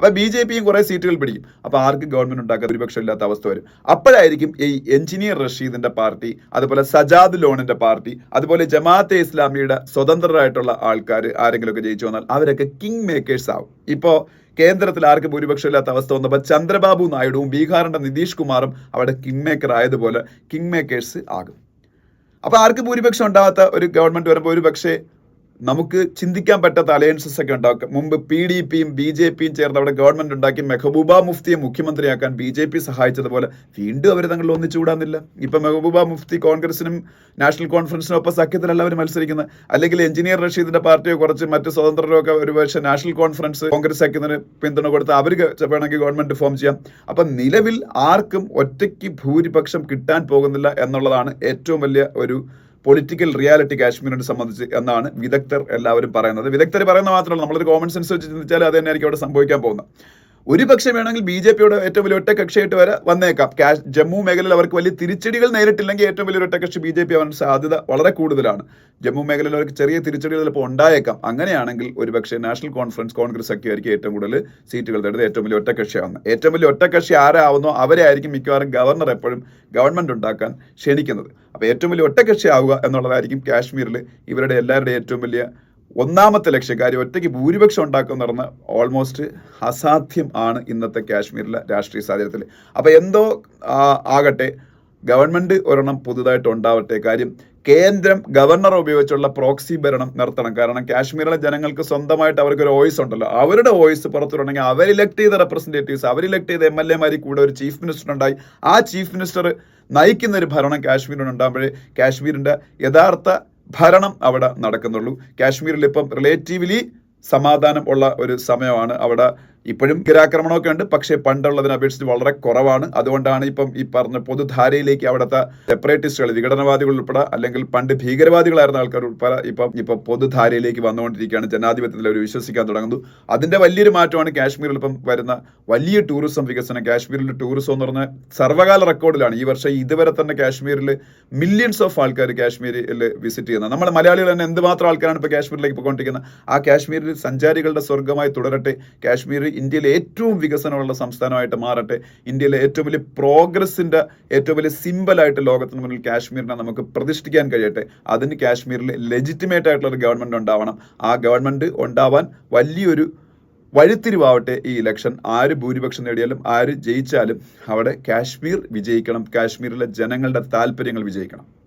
അപ്പൊ ബി ജെ പിയും കുറെ സീറ്റുകൾ പിടിക്കും. അപ്പോൾ ആർക്ക് ഗവൺമെന്റ് ഉണ്ടാക്കാൻ ഭൂരിപക്ഷം ഇല്ലാത്ത അവസ്ഥ വരും? അപ്പോഴായിരിക്കും ഈ എഞ്ചിനീയർ റഷീദിന്റെ പാർട്ടി അതുപോലെ സജാദ് ലോണിന്റെ പാർട്ടി അതുപോലെ ജമാഅത്തെ ഇസ്ലാമിയുടെ സ്വതന്ത്രരായിട്ടുള്ള ആൾക്കാർ ആരെങ്കിലും ഒക്കെ ജയിച്ചു വന്നാൽ അവരൊക്കെ കിങ് മേക്കേഴ്സ് ആവും. ഇപ്പോ കേന്ദ്രത്തിൽ ആർക്ക് ഭൂരിപക്ഷം ഇല്ലാത്ത അവസ്ഥ വന്നപ്പോൾ ചന്ദ്രബാബു നായിഡുവും ബീഹാറിന്റെ നിതീഷ് കുമാറും അവിടെ കിങ് മേക്കർ ആയതുപോലെ കിങ് മേക്കേഴ്സ് ആകും. അപ്പോൾ ആർക്ക് ഭൂരിപക്ഷം ഉണ്ടാവാത്ത ഒരു ഗവൺമെന്റ് വരുമ്പോൾ ഒരു പക്ഷേ നമുക്ക് ചിന്തിക്കാൻ പറ്റാത്ത അലയൻസസ് ഒക്കെ ഉണ്ടാക്കും. മുമ്പ് പി ഡി പിയും ബി ജെ പിയും ചേർന്ന് അവിടെ ഗവൺമെന്റ് ഉണ്ടാക്കി മെഹബൂബ മുഫ്തിയെ മുഖ്യമന്ത്രിയാക്കാൻ ബി ജെ പി സഹായിച്ചതുപോലെ വീണ്ടും അവർ തങ്ങളിൽ ഒന്നിച്ചുകൂടാന്നില്ല ഇപ്പൊ മെഹബൂബ മുഫ്തി കോൺഗ്രസിനും നാഷണൽ കോൺഫറൻസിനും ഒപ്പം സഖ്യത്തിലല്ല അവർ മത്സരിക്കുന്നത്. അല്ലെങ്കിൽ എഞ്ചിനീയർ റഷീദിന്റെ പാർട്ടിയോ കുറച്ച് മറ്റ് സ്വതന്ത്രരോ ഒക്കെ ഒരു പക്ഷേ നാഷണൽ കോൺഫറൻസ് കോൺഗ്രസ് സഖ്യത്തിന് പിന്തുണ കൊടുത്ത് അവർക്ക് വേണമെങ്കിൽ ഗവൺമെന്റ് ഫോം ചെയ്യാം. അപ്പൊ നിലവിൽ ആർക്കും ഒറ്റയ്ക്ക് ഭൂരിപക്ഷം കിട്ടാൻ പോകുന്നില്ല എന്നുള്ളതാണ് ഏറ്റവും വലിയ ഒരു പൊളിറ്റിക്കൽ റിയാലിറ്റി കാശ്മീരിനെ സംബന്ധിച്ച് എന്നാണ് വിദഗ്ധർ എല്ലാവരും പറയുന്നത്. വിദഗ്ധർ പറയുന്ന മാത്രമല്ല നമ്മളൊരു കോമൺ സെൻസ് വെച്ച് ചിന്തിച്ചാൽ അത് തന്നെയായിരിക്കും അവിടെ സംഭവിക്കാൻ പോകുന്നത്. ഒരു പക്ഷേ വേണമെങ്കിൽ ബി ജെ പിയുടെ ഏറ്റവും വലിയ ഒറ്റകക്ഷിയായിട്ട് വരെ വന്നേക്കാം. കാശ് ജമ്മു മേഖലയിൽ അവർക്ക് വലിയ തിരിച്ചടികൾ നേരിട്ടില്ലെങ്കിൽ ഏറ്റവും വലിയ ഒറ്റകക്ഷി ബി ജെ പി ആവാൻ സാധ്യത വളരെ കൂടുതലാണ്. ജമ്മു മേഖലയിൽ അവർക്ക് ചെറിയ തിരിച്ചടികൾ ചിലപ്പോൾ ഉണ്ടായേക്കാം. അങ്ങനെയാണെങ്കിൽ ഒരു പക്ഷേ നാഷണൽ കോൺഫറൻസ് കോൺഗ്രസ് ഒക്കെ ആയിരിക്കും ഏറ്റവും കൂടുതൽ സീറ്റുകൾ തേടുന്നത് ഏറ്റവും വലിയ ഒറ്റക്കക്ഷിയാവുന്നത്. ഏറ്റവും വലിയ ഒറ്റകക്ഷി ആരാവുന്നോ അവരെ ആയിരിക്കും മിക്കവാറും ഗവർണർ എപ്പോഴും ഗവൺമെന്റ് ഉണ്ടാക്കാൻ ക്ഷണിക്കുന്നത്. അപ്പോൾ ഏറ്റവും വലിയ ഒറ്റക്കക്ഷി ആവുക എന്നുള്ളതായിരിക്കും കാശ്മീരിൽ ഇവരുടെ എല്ലാവരുടെയും ഏറ്റവും വലിയ ഒന്നാമത്തെ ലക്ഷ്യകാര്യം ഒറ്റയ്ക്ക് ഭൂരിപക്ഷം ഉണ്ടാക്കുക എന്ന് പറഞ്ഞാൽ ഓൾമോസ്റ്റ് അസാധ്യം ആണ് ഇന്നത്തെ കാശ്മീരിലെ രാഷ്ട്രീയ സാഹചര്യത്തിൽ. അപ്പോൾ എന്തോ ആകട്ടെ ഗവൺമെന്റ് ഒരെണ്ണം പുതുതായിട്ട് ഉണ്ടാവട്ടെ കാര്യം കേന്ദ്രം ഗവർണർ ഉപയോഗിച്ചുള്ള പ്രോക്സി ഭരണം നിർത്തണം. കാരണം കാശ്മീരിലെ ജനങ്ങൾക്ക് സ്വന്തമായിട്ട് അവർക്ക് ഒരു വോയിസ് ഉണ്ടല്ലോ. അവരുടെ വോയിസ് പുറത്തുണ്ടെങ്കിൽ അവർ ഇലക്ട് ചെയ്ത റെപ്രസെന്റേറ്റീവ്സ് അവർ ഇലക്ട് ചെയ്ത എം എൽ എമാരിൽ കൂടെ ഒരു ചീഫ് മിനിസ്റ്റർ ഉണ്ടായി. ആ ചീഫ് മിനിസ്റ്റർ നയിക്കുന്ന ഒരു ഭരണം കാശ്മീരിൽ ഉണ്ടാകുമ്പോഴേ കാശ്മീരിന്റെ യഥാർത്ഥ ഭരണം അവിടെ നടക്കുന്നുള്ളൂ. കാശ്മീരിൽ ഇപ്പം റിലേറ്റീവ്ലി സമാധാനം ഉള്ള ഒരു സമയമാണ് അവിടെ ഇപ്പോഴും ഭീകരാക്രമണമൊക്കെ ഉണ്ട്. പക്ഷേ പണ്ടുള്ളതിനെ അപേക്ഷിച്ച് വളരെ കുറവാണ്. അതുകൊണ്ടാണ് ഇപ്പം ഈ പറഞ്ഞ പൊതുധാരയിലേക്ക് അവിടുത്തെ സെപ്പറേറ്റിസ്റ്റുകൾ വിഘടനവാദികൾ ഉൾപ്പെടെ അല്ലെങ്കിൽ പണ്ട് ഭീകരവാദികളായിരുന്ന ആൾക്കാർ ഉൾപ്പെടെ ഇപ്പം ഇപ്പം പൊതുധാരയിലേക്ക് വന്നുകൊണ്ടിരിക്കുകയാണ്. ജനാധിപത്യത്തിൽ അവർ വിശ്വസിക്കാൻ തുടങ്ങുന്നു. അതിന്റെ വലിയൊരു മാറ്റമാണ് കാശ്മീരിൽ ഇപ്പം വരുന്ന വലിയ ടൂറിസം വികസനം. കാശ്മീരിൽ ടൂറിസം എന്ന് പറഞ്ഞാൽ സർവകാല റെക്കോർഡിലാണ്. ഈ വർഷം ഇതുവരെ തന്നെ കാശ്മീരിൽ മില്യൺസ് ഓഫ് ആൾക്കാർ കാശ്മീരിൽ വിസിറ്റ് ചെയ്യുന്നത് നമ്മുടെ മലയാളികൾ തന്നെ എന്തുമാത്രം ആൾക്കാരാണ് ഇപ്പോൾ കാശ്മീരിലേക്ക് പോയിക്കൊണ്ടിരിക്കുന്നത്? ആ കാശ്മീരിൽ സഞ്ചാരികളുടെ സ്വർഗമായി തുടരട്ടെ. കാശ്മീർ ഇന്ത്യയിലെ ഏറ്റവും വികസനമുള്ള സംസ്ഥാനമായിട്ട് മാറട്ടെ. ഇന്ത്യയിലെ ഏറ്റവും വലിയ പ്രോഗ്രസിന്റെ ഏറ്റവും വലിയ സിമ്പലായിട്ട് ലോകത്തിന് മുന്നിൽ കാശ്മീരിനെ നമുക്ക് പ്രതിഷ്ഠിക്കാൻ കഴിയട്ടെ. അതിന് കാശ്മീരിൽ ലെജിറ്റിമേറ്റ് ആയിട്ടുള്ള ഒരു ഗവൺമെന്റ് ഉണ്ടാവണം. ആ ഗവൺമെന്റ് ഉണ്ടാവാൻ വലിയൊരു വഴിത്തിരിവാവട്ടെ ഈ ഇലക്ഷൻ ആര് ഭൂരിപക്ഷം നേടിയാലും ആര് ജയിച്ചാലും അവിടെ കാശ്മീർ വിജയിക്കണം. കാശ്മീരിലെ ജനങ്ങളുടെ താല്പര്യങ്ങൾ വിജയിക്കണം.